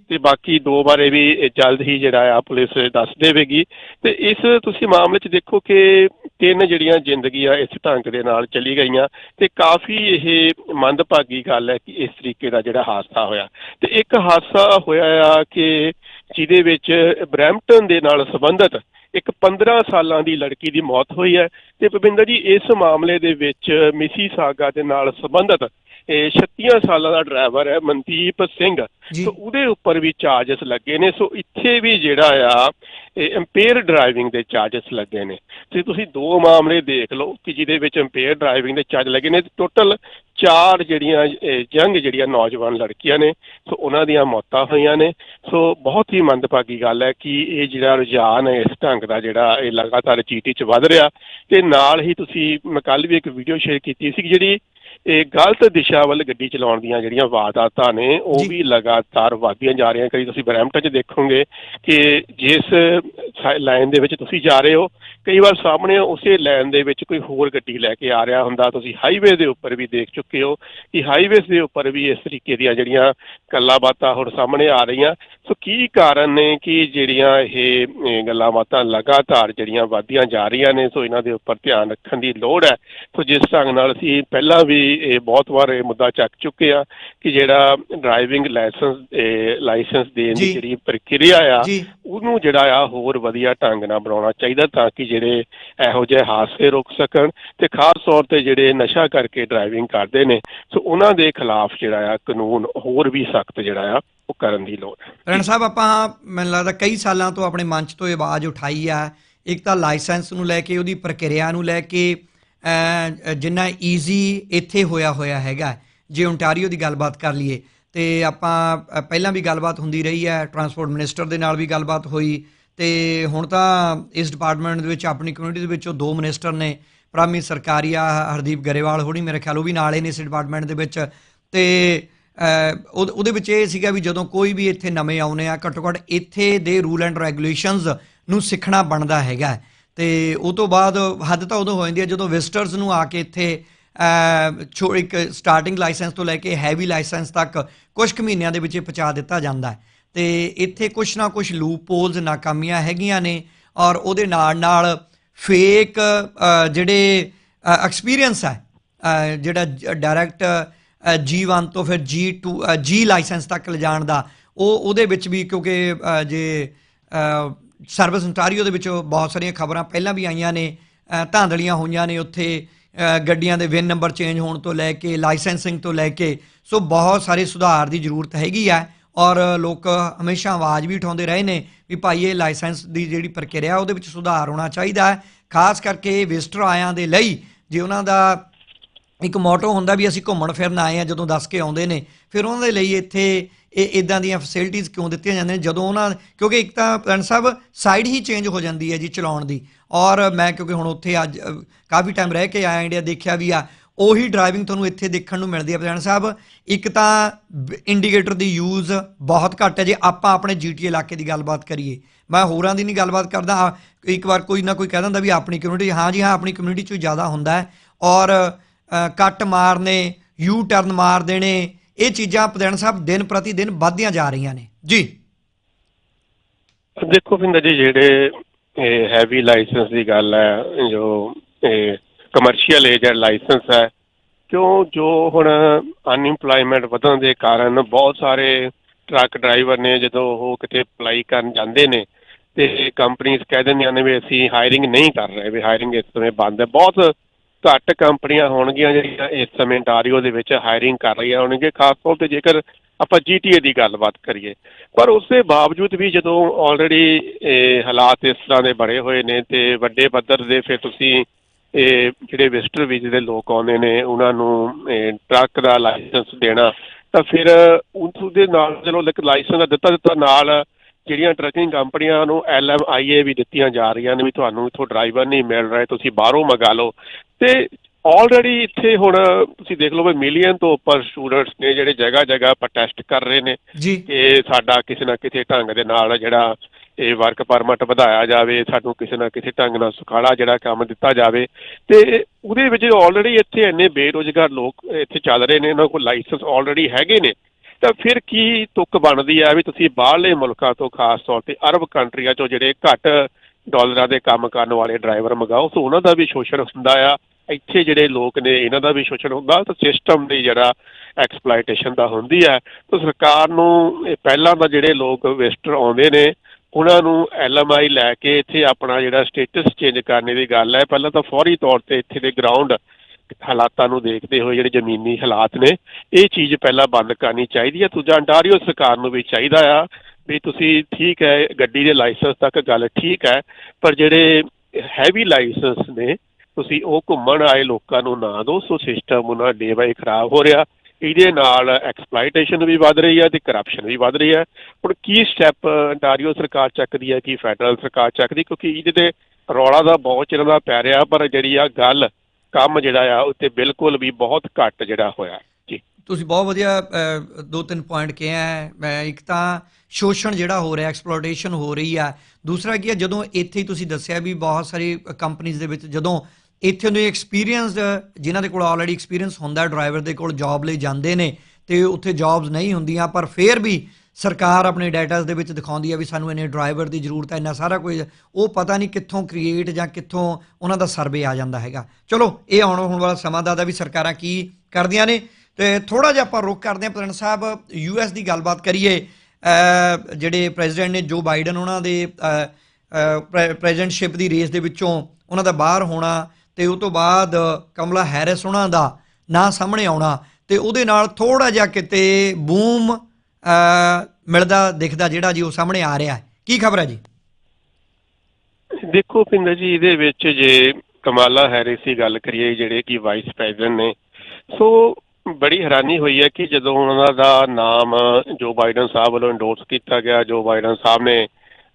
ਤੇ ਬਾਕੀ ਦੋ ਬਾਰੇ ਵੀ ਜਲਦ ਹੀ ਜਿਹੜਾ ਆ ਪੁਲਿਸ ਦੱਸ ਦੇਵੇਗੀ। ਤੇ ਇਸ ਤੁਸੀਂ ਮਾਮਲੇ 'ਚ ਦੇਖੋ ਕਿ ਤਿੰਨ ਜਿਹੜੀਆਂ ਜ਼ਿੰਦਗੀਆਂ ਇਸ ਢੰਗ ਦੇ ਨਾਲ ਚਲੀ ਗਈਆਂ ਤੇ ਕਾਫੀ ਇਹ ਮੰਦਭਾਗੀ ਗੱਲ ਹੈ ਕਿ ਇਸ ਤਰੀਕੇ ਦਾ ਜਿਹੜਾ ਹਾਦਸਾ ਹੋਇਆ। ਤੇ ਇੱਕ ਹਾਦਸਾ ਹੋਇਆ ਆ ਕਿ ਜਿਹਦੇ ਵਿੱਚ ਬ੍ਰੈਂਪਟਨ ਦੇ ਨਾਲ ਸੰਬੰਧਿਤ ਇੱਕ 15 ਸਾਲਾਂ ਦੀ ਲੜਕੀ ਦੀ ਮੌਤ ਹੋਈ ਹੈ ਤੇ ਭਵਿੰਦਰ ਜੀ ਇਸ ਮਾਮਲੇ ਦੇ ਵਿੱਚ ਮਿਸੀ ਸਾਗਾ ਦੇ ਨਾਲ ਸੰਬੰਧਿਤ 36 ਸਾਲਾਂ ਦਾ ਡਰਾਈਵਰ ਹੈ ਮਨਦੀਪ ਸਿੰਘ। ਸੋ ਉਹਦੇ ਉੱਪਰ ਵੀ ਚਾਰजेस ਲੱਗੇ ਨੇ। ਸੋ ਇੱਥੇ ਵੀ ਜਿਹੜਾ ਆ ਇਹ ਇੰਪੇਅਰ ਡਰਾਈਵਿੰਗ ਦੇ ਚਾਰजेस ਲੱਗੇ ਨੇ। ਤੇ ਤੁਸੀਂ ਦੋ ਮਾਮਲੇ ਦੇਖ ਲਓ ਕਿ ਜਿਹਦੇ ਵਿੱਚ ਇੰਪੇਅਰ ਡਰਾਈਵਿੰਗ ਦੇ ਚਾਰਜ ਲੱਗੇ ਨੇ। ਟੋਟਲ ਚਾਰ ਜਿਹੜੀਆਂ ਜੰਗ ਜਿਹੜੀਆਂ ਨੌਜਵਾਨ ਲੜਕੀਆਂ ਨੇ, ਸੋ ਉਹਨਾਂ ਦੀਆਂ ਮੌਤਾਂ ਹੋਈਆਂ ਨੇ। ਸੋ ਬਹੁਤ ਹੀ ਮੰਦਭਾਗੀ ਗੱਲ ਹੈ ਕਿ ਇਹ ਜਿਹੜਾ ਰੁਝਾਨ ਹੈ, ਇਸ ਢੰਗ ਦਾ ਜਿਹੜਾ ਇਹ ਲਗਾਤਾਰ ਚੀਟੀ ਚ ਵੱਧ ਰਿਹਾ। ਤੇ ਨਾਲ ਹੀ ਤੁਸੀਂ, ਮੈਂ ਕੱਲ ਵੀ ਇੱਕ ਵੀਡੀਓ ਸ਼ੇਅਰ ਕੀਤੀ ਸੀ ਕਿ ਜਿਹੜੀ ਇਹ ਗਲਤ ਦਿਸ਼ਾ ਵੱਲ ਗੱਡੀ ਚਲਾਉਣ ਦੀਆਂ ਜਿਹੜੀਆਂ ਵਾਰਦਾਤਾਂ ਨੇ ਉਹ। ਵੀ ਲਗਾਤਾਰ ਵਧਦੀਆਂ ਜਾ ਰਹੀਆਂ। ਕਈ ਤੁਸੀਂ ਬਰੈਂਪਟਨ 'ਚ ਦੇਖੋਗੇ ਕਿ ਜਿਸ ਲਾਈਨ ਦੇ ਵਿੱਚ ਤੁਸੀਂ ਜਾ ਰਹੇ ਹੋ ਕਈ ਵਾਰ ਸਾਹਮਣੇ ਉਸੇ ਲਾਈਨ ਦੇ ਵਿੱਚ ਕੋਈ ਹੋਰ ਗੱਡੀ ਲੈ ਕੇ ਆ ਰਿਹਾ ਹੁੰਦਾ। ਤੁਸੀਂ ਹਾਈਵੇ ਦੇ ਉੱਪਰ ਵੀ ਦੇਖ ਚੁੱਕੇ ਹੋ ਕਿ ਹਾਈਵੇਜ਼ ਦੇ ਉੱਪਰ ਵੀ ਇਸ ਤਰੀਕੇ ਦੀਆਂ ਜਿਹੜੀਆਂ ਗੱਲਾਂ ਬਾਤਾਂ ਹੁਣ ਸਾਹਮਣੇ ਆ ਰਹੀਆਂ। ਸੋ ਕੀ ਕਾਰਨ ਨੇ ਕਿ ਜਿਹੜੀਆਂ ਇਹ ਗੱਲਾਂ ਬਾਤਾਂ ਲਗਾਤਾਰ ਜਿਹੜੀਆਂ ਵਧਦੀਆਂ ਜਾ ਰਹੀਆਂ ਨੇ? ਸੋ ਇਹਨਾਂ ਦੇ ਉੱਪਰ ਧਿਆਨ ਰੱਖਣ ਦੀ ਲੋੜ ਹੈ। ਸੋ ਜਿਸ ਢੰਗ ਨਾਲ ਅਸੀਂ ਪਹਿਲਾਂ ਵੀ ਇਹ ਬਹੁਤ ਵਾਰ ਇਹ ਮੁੱਦਾ ਚੱਕ ਚੁੱਕੇ ਆ ਕਿ ਜਿਹੜਾ ਡਰਾਈਵਿੰਗ ਲਾਇਸੈਂਸ ਲਾਇਸੈਂਸ ਦੇਣ ਦੀ। ਜਿਹੜੀ ਪ੍ਰਕਿਰਿਆ ਆ ਉਹਨੂੰ ਜਿਹੜਾ ਆ ਹੋਰ ਵਧੀਆ ਢੰਗ ਨਾਲ ਬਣਾਉਣਾ ਚਾਹੀਦਾ ਤਾਂ ਕਿ ਜਿਹੜੇ ਇਹੋ ਜਿਹੇ ਹਾਦਸੇ ਰੁਕ ਸਕਣ ਤੇ ਖਾਸ ਤੌਰ ਤੇ ਜਿਹੜੇ ਨਸ਼ਾ ਕਰਕੇ ਡਰਾਈਵਿੰਗ ਕਰਦੇ ਨੇ ਸੋ ਉਹਨਾਂ ਦੇ ਖਿਲਾਫ ਜਿਹੜਾ ਆ ਕਾਨੂੰਨ ਹੋਰ ਵੀ ਸਖਤ ਜਿਹੜਾ ਆ ਉਹ ਕਰਨ ਦੀ ਲੋੜ ਹੈ। ਰਣ ਸਾਹਿਬ ਆਪਾਂ ਮੈਨੂੰ ਲੱਗਦਾ ਕਈ ਸਾਲਾਂ ਤੋਂ ਆਪਣੇ ਮੰਚ ਤੋਂ ਇਹ ਆਵਾਜ਼ ਉਠਾਈ ਆ। ਇੱਕ ਤਾਂ ਲਾਇਸੈਂਸ ਨੂੰ ਲੈ ਕੇ ਉਹਦੀ ਪ੍ਰਕਿਰਿਆ ਨੂੰ ਲੈ ਕੇ ਅ, ਜਿੰਨਾ ਈਜ਼ੀ ਇੱਥੇ ਹੋਇਆ ਹੋਇਆ ਹੈਗਾ। ਜੇ ਓਨਟਾਰੀਓ ਦੀ ਗੱਲਬਾਤ ਕਰ ਲਈਏ ਤੇ ਆਪਾਂ ਪਹਿਲਾਂ ਵੀ ਗੱਲਬਾਤ ਹੁੰਦੀ ਰਹੀ ਹੈ ਟਰਾਂਸਪੋਰਟ ਮਿਨਿਸਟਰ ਦੇ ਨਾਲ ਵੀ ਗੱਲਬਾਤ ਹੋਈ, ਤੇ ਹੁਣ ਤਾਂ ਇਸ ਡਿਪਾਰਟਮੈਂਟ ਦੇ ਵਿੱਚ, ਆਪਣੀ ਕਮਿਊਨਿਟੀ ਦੇ ਵਿੱਚੋਂ ਦੋ ਮਿਨਿਸਟਰ ਨੇ ਪ੍ਰਾਮੀ ਸਰਕਾਰੀਆ ਹਰਦੀਪ ਗਰੇਵਾਲ ਹੋਣੀ, ਮੇਰੇ ਖਿਆਲ ਉਹ ਵੀ ਨਾਲੇ ਨੇ ਇਸ ਡਿਪਾਰਟਮੈਂਟ ਦੇ ਵਿੱਚ, ਤੇ ਉਹਦੇ ਵਿੱਚ ਇਹ ਸੀਗਾ ਵੀ ਜਦੋਂ ਕੋਈ ਵੀ ਇੱਥੇ ਨਵੇਂ ਆਉਨੇ ਆ ਘੱਟੋ ਘੱਟ ਇੱਥੇ ਦੇ ਰੂਲ ਐਂਡ ਰੈਗੂਲੇਸ਼ਨਸ ਨੂੰ ਸਿੱਖਣਾ ਬਣਦਾ ਹੈਗਾ ਹੈ। ਤੇ ਉਹ ਤੋਂ ਬਾਅਦ ਹੱਦ ਤਾਂ ਉਦੋਂ ਹੋ ਜਾਂਦੀ ਹੈ ਜਦੋਂ ਵਿਜ਼ਟਰਸ ਨੂੰ ਆ ਕੇ ਇੱਥੇ ਇੱਕ ਸਟਾਰਟਿੰਗ ਲਾਇਸੈਂਸ ਤੋਂ ਲੈ ਕੇ ਹੈਵੀ ਲਾਇਸੈਂਸ ਤੱਕ ਕੁਝ ਕੁ ਮਹੀਨਿਆਂ ਦੇ ਵਿੱਚ ਇਹ ਪਹੁੰਚਾ ਦਿੱਤਾ ਜਾਂਦਾ ਹੈ। ਤੇ ਇੱਥੇ ਕੁਝ ਨਾ ਕੁਝ ਲੂਪ ਹੋਲਸ ਨਾਕਾਮੀਆਂ ਹੈਗੀਆਂ ਨੇ ਔਰ ਉਹਦੇ ਨਾਲ ਨਾਲ ਫੇਕ ਜਿਹੜੇ ਐਕਸਪੀਰੀਅੰਸ ਹੈ ਅ, ਜਿਹੜਾ ਡਾਇਰੈਕਟ G1 ਤੋਂ ਫਿਰ G2 G ਲਾਇਸੈਂਸ ਤੱਕ ਲਿਜਾਣ ਦਾ ਉਹ ਉਹਦੇ ਵਿੱਚ ਵੀ ਕਿਉਂਕਿ ਜੇ ਸਰਵਿਸ ontario ਦੇ ਵਿੱਚ ਬਹੁਤ ਸਾਰੀਆਂ ਖਬਰਾਂ ਪਹਿਲਾਂ ਵੀ ਆਈਆਂ ਨੇ ਧਾਂਦਲੀਆਂ ਹੋਈਆਂ ਨੇ ਉੱਥੇ ਗੱਡੀਆਂ ਦੇ ਵਿਨ ਨੰਬਰ ਚੇਂਜ ਹੋਣ ਤੋਂ ਲੈ ਕੇ ਲਾਇਸੈਂਸਿੰਗ ਤੋਂ ਲੈ ਕੇ, ਸੋ ਬਹੁਤ ਸਾਰੇ ਸੁਧਾਰ ਦੀ ਜ਼ਰੂਰਤ ਹੈਗੀ ਆ ਔਰ ਲੋਕ ਹਮੇਸ਼ਾ ਆਵਾਜ਼ ਵੀ ਉਠਾਉਂਦੇ ਰਹੇ ਨੇ ਵੀ ਭਾਈ ਇਹ ਲਾਇਸੈਂਸ ਦੀ ਜਿਹੜੀ ਪ੍ਰਕਿਰਿਆ, ਉਹਦੇ ਵਿੱਚ ਸੁਧਾਰ ਹੋਣਾ ਚਾਹੀਦਾ ਹੈ। ਖਾਸ ਕਰਕੇ ਵਿਜ਼ਟਰ ਆਇਆਂ ਦੇ ਲਈ, ਜੇ ਉਹਨਾਂ ਦਾ ਇੱਕ ਮੋਟੋ ਹੁੰਦਾ ਵੀ ਅਸੀਂ ਘੁੰਮਣ ਫਿਰਨ ਆਏ ਆ ਜਦੋਂ ਦੱਸ ਕੇ ਆਉਂਦੇ ਨੇ, ਫਿਰ ਉਹਨਾਂ ਦੇ ਲਈ ਇੱਥੇ ਇਹ ਇਦਾਂ ਦੀਆਂ ਫੈਸਿਲਿਟੀਆਂ ਕਿਉਂ ਦਿੱਤੀਆਂ ਜਾਂਦੀਆਂ ਨੇ? ਜਦੋਂ ਉਹਨਾਂ, ਕਿਉਂਕਿ ਇੱਕ ਤਾਂ ਪ੍ਰਿੰਸ ਸਾਹਿਬ ਸਾਈਡ ਹੀ ਚੇਂਜ ਹੋ ਜਾਂਦੀ ਹੈ ਜੀ ਚਲਾਉਣ ਦੀ। ਔਰ ਮੈਂ, ਕਿਉਂਕਿ ਹੁਣ ਉੱਥੇ ਅੱਜ, ਕਾਫੀ ਟਾਈਮ ਰਹਿ ਕੇ ਆਇਆ ਇੰਡੀਆ ਦੇਖਿਆ ਵੀ ਆ, ਉਹੀ ਡਰਾਈਵਿੰਗ ਤੁਹਾਨੂੰ ਇੱਥੇ ਦੇਖਣ ਨੂੰ ਮਿਲਦੀ ਹੈ ਪ੍ਰਧਾਨ ਸਾਹਿਬ। ਇੱਕ ਤਾਂ ਇੰਡੀਕੇਟਰ ਦੀ ਯੂਜ਼ ਬਹੁਤ ਘੱਟ ਹੈ ਜੇ ਆਪਾਂ ਆਪਣੇ ਜੀਟੀ ਇਲਾਕੇ ਦੀ ਗੱਲਬਾਤ ਕਰੀਏ। ਮੈਂ ਹੋਰਾਂ ਦੀ ਨਹੀਂ ਗੱਲਬਾਤ ਕਰਦਾ ਇੱਕ ਵਾਰ ਕੋਈ ਨਾ ਕੋਈ ਕਹਿ ਦਿੰਦਾ ਵੀ ਆਪਣੀ ਕਮਿਊਨਿਟੀ ਹਾਂ ਜੀ, ਹਾਂ, ਆਪਣੀ ਕਮਿਊਨਿਟੀ 'ਚ ਜ਼ਿਆਦਾ ਹੁੰਦਾ ਹੈ। ਔਰ ਕੱਟ ਮਾਰਨੇ ਯੂ ਟਰਨ ਮਾਰ ਦੇਣੇ ਇਹ ਚੀਜ਼ਾਂ ਪ੍ਰਧਾਨ ਸਾਹਿਬ ਦਿਨ ਪ੍ਰਤੀ ਦਿਨ ਵੱਧਦੀਆਂ ਜਾ ਰਹੀਆਂ ਨੇ। ਜੀ। ਦੇਖੋ ਪਿੰਦਰ ਜੀ, ਜਿਹੜੇ ਹੈਵੀ ਲਾਇਸੈਂਸ ਦੀ ਗੱਲ ਹੈ, ਜੋ ਕਮਰਸ਼ੀਅਲ ਏਜੰਟ ਲਾਇਸੈਂਸ ਹੈ, ਕਿਉਂ ਜੋ ਹੁਣ ਅਨਇੰਪਲੋਇਮੈਂਟ ਵਧਣ ਦੇ ਕਾਰਨ ਬਹੁਤ ਸਾਰੇ ਟਰੱਕ ਡਰਾਈਵਰ ਨੇ ਜਦੋਂ ਉਹ ਕਿਤੇ ਅਪਲਾਈ ਕਰਨ ਜਾਂਦੇ ਨੇ, ਤੇ ਕੰਪਨੀਆਂ ਕਹਿ ਦਿੰਦੀਆਂ ਨੇ ਵੀ ਅਸੀਂ ਹਾਇਰਿੰਗ ਨਹੀਂ ਕਰ ਰਹੇ, ਵੀ ਹਾਇਰਿੰਗ ਇਸ ਸਮੇਂ ਬੰਦ ਹੈ। ਬਹੁਤ ਘੱਟ ਕੰਪਨੀਆਂ ਹੋਣਗੀਆਂ ਜਿਹੜੀਆਂ ਇਸ ਸਮੇਂ ontario ਦੇ ਵਿੱਚ ਹਾਇਰਿੰਗ ਕਰ ਰਹੀਆਂ ਹੋਣਗੀਆਂ, ਖਾਸ ਤੌਰ ਤੇ ਜੇਕਰ ਆਪਾਂ GTA ਦੀ ਗੱਲਬਾਤ ਕਰੀਏ। ਪਰ ਉਸ ਦੇ ਬਾਵਜੂਦ ਵੀ ਜਦੋਂ ਆਲਰੇਡੀ ਹਾਲਾਤ ਇਸ ਤਰ੍ਹਾਂ ਦੇ ਬਣੇ ਹੋਏ ਨੇ ਤੇ ਵੱਡੇ ਪੱਧਰ ਦੇ ਫਿਰ ਤੁਸੀਂ ਇਹ ਜਿਹੜੇ ਵਿਜ਼ਟਰ ਵੀਜ਼ੇ ਦੇ ਲੋਕ ਆਉਂਦੇ ਨੇ, ਉਹਨਾਂ ਨੂੰ ਟਰੱਕ ਦਾ ਲਾਇਸੈਂਸ ਦੇਣਾ, ਤਾਂ ਫਿਰ ਉਸ ਦੇ ਨਾਲ ਚਲੋ ਲਾਇਸੈਂਸ ਦਾ ਦਿੱਤਾ ਦਿੱਤਾ ਨਾਲ ਜਿਹੜੀਆਂ ਟਰੱਕਿੰਗ ਕੰਪਨੀਆਂ ਨੂੰ ਐਲਐਮਆਈਏ ਵੀ ਦਿੱਤੀਆਂ ਜਾ ਰਹੀਆਂ ਨੇ ਵੀ ਤੁਹਾਨੂੰ ਇੱਥੋਂ ਡਰਾਈਵਰ ਨਹੀਂ ਮਿਲ ਰਹੇ ਤੁਸੀਂ ਬਾਹਰੋਂ ਮੰਗਾ ਲਓ। ਤੇ ਆਲਰੇਡੀ ਇੱਥੇ ਹੁਣ ਤੁਸੀਂ ਦੇਖ ਲਓ ਵੀ ਮਿਲੀਅਨ ਤੋਂ ਉੱਪਰ ਸਟੂਡੈਂਟਸ ਨੇ ਜਿਹੜੇ ਜਗ੍ਹਾ ਜਗ੍ਹਾ ਪਰ ਟੈਸਟ ਕਰ ਰਹੇ ਨੇ ਕਿ ਸਾਡਾ ਕਿਸੇ ਨਾ ਕਿਸੇ ਢੰਗ ਦੇ ਨਾਲ ਜਿਹੜਾ ਇਹ ਵਰਕ ਪਰਮਿਟ ਵਧਾਇਆ ਜਾਵੇ ਸਾਨੂੰ ਕਿਸੇ ਨਾ ਕਿਸੇ ਢੰਗ ਨਾਲ ਸੁਖਾਲਾ ਜਿਹੜਾ ਕੰਮ ਦਿੱਤਾ ਜਾਵੇ। ਤੇ ਉਹਦੇ ਵਿੱਚ ਆਲਰੇਡੀ ਇੱਥੇ ਇੰਨੇ ਬੇਰੋਜ਼ਗਾਰ ਲੋਕ ਇੱਥੇ ਚੱਲ ਰਹੇ ਨੇ ਇਹਨਾਂ ਕੋਲ ਲਾਇਸੈਂਸ ਆਲਰੇਡੀ ਹੈਗੇ ਨੇ। ਤਾਂ ਫਿਰ ਕੀ ਤੁੱਕ ਬਣਦੀ ਹੈ ਵੀ ਤੁਸੀਂ ਬਾਹਰਲੇ ਮੁਲਕਾਂ ਤੋਂ ਖਾਸ ਤੌਰ ਤੇ ਅਰਬ ਕੰਟਰੀਆਂ ਚੋਂ ਜਿਹੜੇ ਘੱਟ ਡਾਲਰਾਂ ਦੇ ਕੰਮ ਕਰਨ ਵਾਲੇ ਡਰਾਈਵਰ ਮੰਗਾਓ, ਸੋ ਉਹਨਾਂ ਦਾ ਵੀ ਸ਼ੋਸ਼ਣ ਹੁੰਦਾ ਆ। ਇੱਥੇ ਜਿਹੜੇ ਲੋਕ ਨੇ, ਇਹਨਾਂ ਦਾ ਵੀ ਸ਼ੋਸ਼ਣ ਹੁੰਦਾ, ਤਾਂ ਸਿਸਟਮ ਦੀ ਜਿਹੜਾ ਐਕਸਪਲੋਇਟੇਸ਼ਨ ਦਾ ਹੁੰਦੀ ਹੈ ਤਾਂ ਸਰਕਾਰ ਨੂੰ ਪਹਿਲਾਂ ਦਾ ਜਿਹੜੇ ਲੋਕ ਵਿਜ਼ਟਰ ਆਉਂਦੇ ਨੇ, ਉਹਨਾਂ ਨੂੰ ਐਲਐਮਆਈ ਲੈ ਕੇ ਇੱਥੇ ਆਪਣਾ ਜਿਹੜਾ ਸਟੇਟਸ ਚੇਂਜ ਕਰਨ ਦੀ ਗੱਲ ਹੈ। ਪਹਿਲਾਂ ਤਾਂ ਫੌਰੀ ਤੌਰ ਤੇ ਇੱਥੇ ਦੇ ਗਰਾਊਂਡ ਹਾਲਾਤਾਂ ਨੂੰ ਦੇਖਦੇ ਹੋਏ ਜਿਹੜੇ ਜ਼ਮੀਨੀ ਹਾਲਾਤ ਨੇ, ਇਹ ਚੀਜ਼ ਪਹਿਲਾਂ ਬੰਦ ਕਰਨੀ ਚਾਹੀਦੀ ਹੈ। ਦੂਜਾ, ਅੰਟਾਰੀਓ ਸਰਕਾਰ ਨੂੰ ਵੀ ਚਾਹੀਦਾ ਆ ਵੀ ਤੁਸੀਂ ਠੀਕ ਹੈ, ਗੱਡੀ ਦੇ ਲਾਇਸੈਂਸ ਤੱਕ ਗੱਲ ਠੀਕ ਹੈ, ਪਰ ਜਿਹੜੇ ਹੈਵੀ ਲਾਇਸੈਂਸ ਨੇ, ਤੁਸੀਂ ਉਹ ਘੁੰਮਣ ਆਏ ਲੋਕਾਂ ਨੂੰ ਨਾ ਦਿਓ, ਸੋ ਸਿਸਟਮ ਉਹਨਾਂ ਡੇ ਬਾਈ ਖਰਾਬ ਹੋ ਰਿਹਾ। ਇਹਦੇ ਨਾਲ ਐਕਸਪਲੋਇਟੇਸ਼ਨ ਵੀ ਵੱਧ ਰਹੀ ਹੈ ਤੇ ਕਰਪਸ਼ਨ ਵੀ ਵੱਧ ਰਹੀ ਹੈ। ਹੁਣ ਕੀ ਸਟੈਪ ਅੰਟਾਰੀਓ ਸਰਕਾਰ ਚੱਕਦੀ ਹੈ, ਕੀ ਫੈਡਰਲ ਸਰਕਾਰ ਚੱਕਦੀ ਕਿਉਂਕਿ ਇਹਦੇ ਤੇ ਰੌਲਾ ਦਾ ਬਹੁਤ ਚਿਰ ਦਾ ਪੈ ਰਿਹਾ, ਪਰ ਜਿਹੜੀ ਆ ਗੱਲ ਕੰਮ ਜਿਹੜਾ ਆ ਉੱਤੇ ਬਿਲਕੁਲ ਵੀ ਬਹੁਤ ਘੱਟ ਜਿਹੜਾ ਹੋਇਆ। ਜੀ। ਤੁਸੀਂ ਬਹੁਤ ਵਧੀਆ ਦੋ ਤਿੰਨ ਪੁਆਇੰਟ ਕਿਹਾ ਹੈ। ਮੈਂ ਇੱਕ ਤਾਂ ਸ਼ੋਸ਼ਣ ਜਿਹੜਾ ਹੋ ਰਿਹਾ ਐਕਸਪਲੋਇਟੇਸ਼ਨ ਹੋ ਰਹੀ ਆ। ਦੂਸਰਾ ਕੀ ਹੈ ਜਦੋਂ ਇੱਥੇ ਹੀ ਤੁਸੀਂ ਦੱਸਿਆ ਵੀ ਬਹੁਤ ਸਾਰੀ ਕੰਪਨੀਆਂ ਦੇ ਵਿੱਚ ਜਦੋਂ ਇੱਥੇ ਦੇ ਐਕਸਪੀਰੀਅੰਸ ਜਿਨ੍ਹਾਂ ਦੇ ਕੋਲ ਆਲਰੇਡੀ ਐਕਸਪੀਰੀਅੰਸ ਹੁੰਦਾ ਡਰਾਈਵਰ ਦੇ ਕੋਲ ਜੌਬ ਲਈ ਜਾਂਦੇ ਨੇ ਤੇ ਉੱਥੇ ਜੌਬਸ ਨਹੀਂ ਹੁੰਦੀਆਂ, ਪਰ ਫਿਰ ਵੀ ਸਰਕਾਰ ਆਪਣੇ ਡਾਟਾਸ ਦੇ ਵਿੱਚ ਦਿਖਾਉਂਦੀ ਹੈ ਵੀ ਸਾਨੂੰ ਇਹਨੇ ਡਰਾਈਵਰ ਦੀ ਜ਼ਰੂਰਤ ਹੈ ਇੰਨਾ ਸਾਰਾ ਕੁਝ। ਉਹ ਪਤਾ ਨਹੀਂ ਕਿੱਥੋਂ ਕ੍ਰੀਏਟ ਜਾਂ ਕਿੱਥੋਂ ਉਹਨਾਂ ਦਾ ਸਰਵੇ ਆ ਜਾਂਦਾ ਹੈਗਾ। ਚਲੋ, ਇਹ ਆਉਣ ਹੋਣ ਵਾਲਾ ਸਮਾਂ ਦਾ ਵੀ ਸਰਕਾਰਾਂ ਕੀ ਕਰਦੀਆਂ ਨੇ। ਤੇ ਥੋੜਾ ਜਿਹਾ ਆਪਾਂ ਰੁਕ ਕਰਦੇ ਹਾਂ ਪ੍ਰਣ ਸਾਹਿਬ ਯੂਐਸ ਦੀ ਗੱਲਬਾਤ ਕਰੀਏ। ਜਿਹੜੇ ਪ੍ਰੈਜ਼ੀਡੈਂਟ ਨੇ ਜੋ ਬਾਈਡਨ ਉਹਨਾਂ ਦੇ ਪ੍ਰੈਜ਼ੀਡੈਂਟਸ਼ਿਪ ਦੀ ਰੇਸ ਦੇ ਵਿੱਚੋਂ ਉਹਨਾਂ ਦਾ ਬਾਹਰ ਹੋਣਾ ਤੇ ਉਹ ਤੋਂ ਬਾਅਦ ਕਮਲਾ ਹੈਰਿਸ ਉਹਨਾਂ ਦਾ ਨਾਂ ਸਾਹਮਣੇ ਆਉਣਾ ਤੇ ਉਹਦੇ ਨਾਲ ਥੋੜਾ ਜਿਹਾ ਕਿਤੇ ਬੂਮ ਮਿਲਦਾ, ਦਿਖਦਾ ਜਿਹੜਾ ਜੀ ਉਹ ਸਾਹਮਣੇ ਆ ਰਿਹਾ ਕੀ ਖਬਰ ਹੈ ਜੀ? ਦੇਖੋ ਪਿੰਦਰ ਜੀ, ਇਹਦੇ ਵਿੱਚ ਜੇ ਕਮਾਲਾ ਹੈਰਿਸ ਦੀ ਗੱਲ ਕਰੀਏ, ਜਿਹੜੇ ਕਿ ਵਾਈਸ ਪ੍ਰੈਜ਼ੀਡੈਂਟ ਨੇ, ਸੋ ਬੜੀ ਹੈਰਾਨੀ ਹੋਈ ਹੈ ਕਿ ਜਦੋਂ ਉਹਨਾਂ ਦਾ ਨਾਮ ਜੋ ਬਾਈਡਨ ਸਾਹਿਬ ਵੱਲੋਂ ਇੰਡੋਰਸ ਕੀਤਾ ਗਿਆ ਜੋ ਬਾਈਡਨ ਸਾਹਿਬ ਨੇ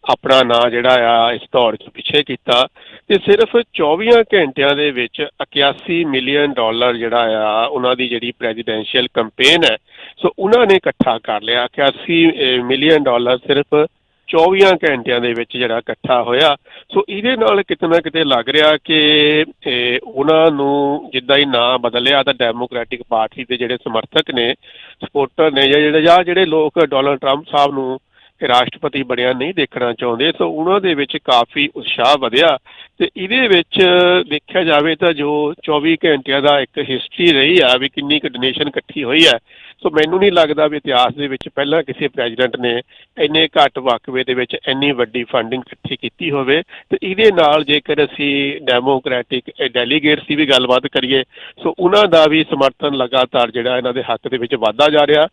ਆਪਣਾ ਨਾਂ ਜਿਹੜਾ ਆ, ਇਸ ਦੌਰ 'ਚ ਪਿੱਛੇ ਕੀਤਾ ਤੇ ਸਿਰਫ 24 ਘੰਟਿਆਂ ਦੇ ਵਿੱਚ 81 ਮਿਲੀਅਨ ਡਾਲਰ ਜਿਹੜਾ ਆ, ਉਹਨਾਂ ਦੀ ਜਿਹੜੀ ਪ੍ਰੈਜ਼ੀਡੈਂਸ਼ੀਅਲ ਕੈਂਪੇਨ ਹੈ ਸੋ ਉਹਨਾਂ ਨੇ ਇਕੱਠਾ ਕਰ ਲਿਆ 81 ਮਿਲੀਅਨ ਡਾਲਰ ਸਿਰਫ 24 ਘੰਟਿਆਂ ਦੇ ਵਿੱਚ ਜਿਹੜਾ ਇਕੱਠਾ ਹੋਇਆ। ਸੋ ਇਹਦੇ ਨਾਲ ਕਿਤੇ ਨਾ ਕਿਤੇ ਲੱਗ ਰਿਹਾ ਕਿ ਉਹਨਾਂ ਨੂੰ ਜਿੱਦਾਂ ਹੀ ਨਾਂ ਬਦਲਿਆ ਤਾਂ ਡੈਮੋਕ੍ਰੈਟਿਕ ਪਾਰਟੀ ਦੇ ਜਿਹੜੇ ਸਮਰਥਕ ਨੇ ਸਪੋਰਟਰ ਨੇ ਜਾਂ ਜਿਹੜੇ ਜਾਂ ਜਿਹੜੇ ਲੋਕ ਡੋਨਲਡ ਟਰੰਪ ਸਾਹਿਬ ਨੂੰ ਰਾਸ਼ਟਰਪਤੀ ਬਣਿਆ ਨਹੀਂ ਦੇਖਣਾ ਚਾਹੁੰਦੇ ਸੋ ਉਹਨਾਂ ਦੇ ਵਿੱਚ ਕਾਫੀ ਉਤਸ਼ਾਹ ਵਧਿਆ। ਤੇ ਇਹਦੇ ਵਿੱਚ ਦੇਖਿਆ ਜਾਵੇ ਤਾਂ ਜੋ 24 ਘੰਟਿਆਂ ਦਾ ਇੱਕ ਹਿਸਟਰੀ ਰਹੀ ਆ, ਵੀ ਕਿੰਨੀ ਕੁ ਡੋਨੇਸ਼ਨ ਇਕੱਠੀ ਹੋਈ ਹੈ ਸੋ ਮੈਨੂੰ ਨਹੀਂ ਲੱਗਦਾ ਵੀ ਇਤਿਹਾਸ ਦੇ ਵਿੱਚ ਪਹਿਲਾਂ ਕਿਸੇ ਪ੍ਰੈਜ਼ੀਡੈਂਟ ਨੇ ਇੰਨੇ ਘੱਟ ਵਕਵੇ ਦੇ ਵਿੱਚ ਇੰਨੀ ਵੱਡੀ ਫੰਡਿੰਗ ਇਕੱਠੀ ਕੀਤੀ ਹੋਵੇ। ਤੇ ਇਹਦੇ ਨਾਲ ਜੇਕਰ ਅਸੀਂ ਡੈਮੋਕ੍ਰੈਟਿਕ ਡੈਲੀਗੇਟਸ ਦੀ ਵੀ ਗੱਲਬਾਤ ਕਰੀਏ ਸੋ ਉਹਨਾਂ ਦਾ ਵੀ ਸਮਰਥਨ ਲਗਾਤਾਰ ਜਿਹੜਾ ਇਹਨਾਂ ਦੇ ਹੱਕ ਦੇ ਵਿੱਚ ਵਧਦਾ ਜਾ ਰਿਹਾ।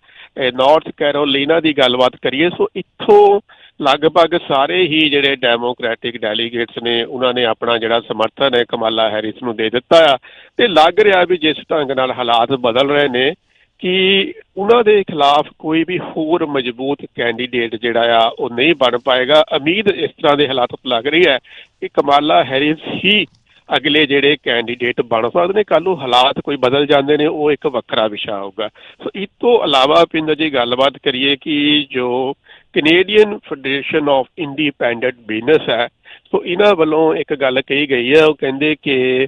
ਨਾਰਥ ਕੈਰੋਲੀਨਾ ਦੀ ਗੱਲਬਾਤ ਕਰੀਏ ਸੋ ਇੱਥੋਂ ਲਗਭਗ ਸਾਰੇ ਹੀ ਜਿਹੜੇ ਡੈਮੋਕ੍ਰੈਟਿਕ ਡੈਲੀਗੇਟਸ ਨੇ, ਉਹਨਾਂ ਨੇ ਆਪਣਾ ਜਿਹੜਾ ਸਮਰਥਨ ਹੈ ਕਮਾਲਾ ਹੈਰਿਸ ਨੂੰ ਦੇ ਦਿੱਤਾ ਆ। ਤੇ ਲੱਗ ਰਿਹਾ ਵੀ ਜਿਸ ਢੰਗ ਨਾਲ ਹਾਲਾਤ ਬਦਲ ਰਹੇ ਨੇ ਕਿ ਉਹਨਾਂ ਦੇ ਖਿਲਾਫ ਕੋਈ ਵੀ ਹੋਰ ਮਜ਼ਬੂਤ ਕੈਂਡੀਡੇਟ ਜਿਹੜਾ ਆ, ਉਹ ਨਹੀਂ ਬਣ ਪਾਏਗਾ। ਉਮੀਦ ਇਸ ਤਰ੍ਹਾਂ ਦੇ ਹਾਲਾਤ ਲੱਗ ਰਹੀ ਹੈ ਕਿ ਕਮਾਲਾ ਹੈਰਿਸ ਹੀ ਅਗਲੇ ਜਿਹੜੇ ਕੈਂਡੀਡੇਟ ਬਣ ਸਕਦੇ ਨੇ। ਕੱਲ੍ਹ ਨੂੰ ਹਾਲਾਤ ਕੋਈ ਬਦਲ ਜਾਂਦੇ ਨੇ, ਉਹ ਇੱਕ ਵੱਖਰਾ ਵਿਸ਼ਾ ਹੋਊਗਾ। ਸੋ ਇਸ ਤੋਂ ਇਲਾਵਾ ਪਿੰਡ ਜੀ ਗੱਲਬਾਤ ਕਰੀਏ ਕਿ ਜੋ Canadian federation of independent business ਹੈ, ਸੋ ਇਹਨਾਂ ਵੱਲੋਂ ਇੱਕ ਗੱਲ ਕਹੀ ਗਈ ਹੈ। ਉਹ ਕਹਿੰਦੇ ਕਿ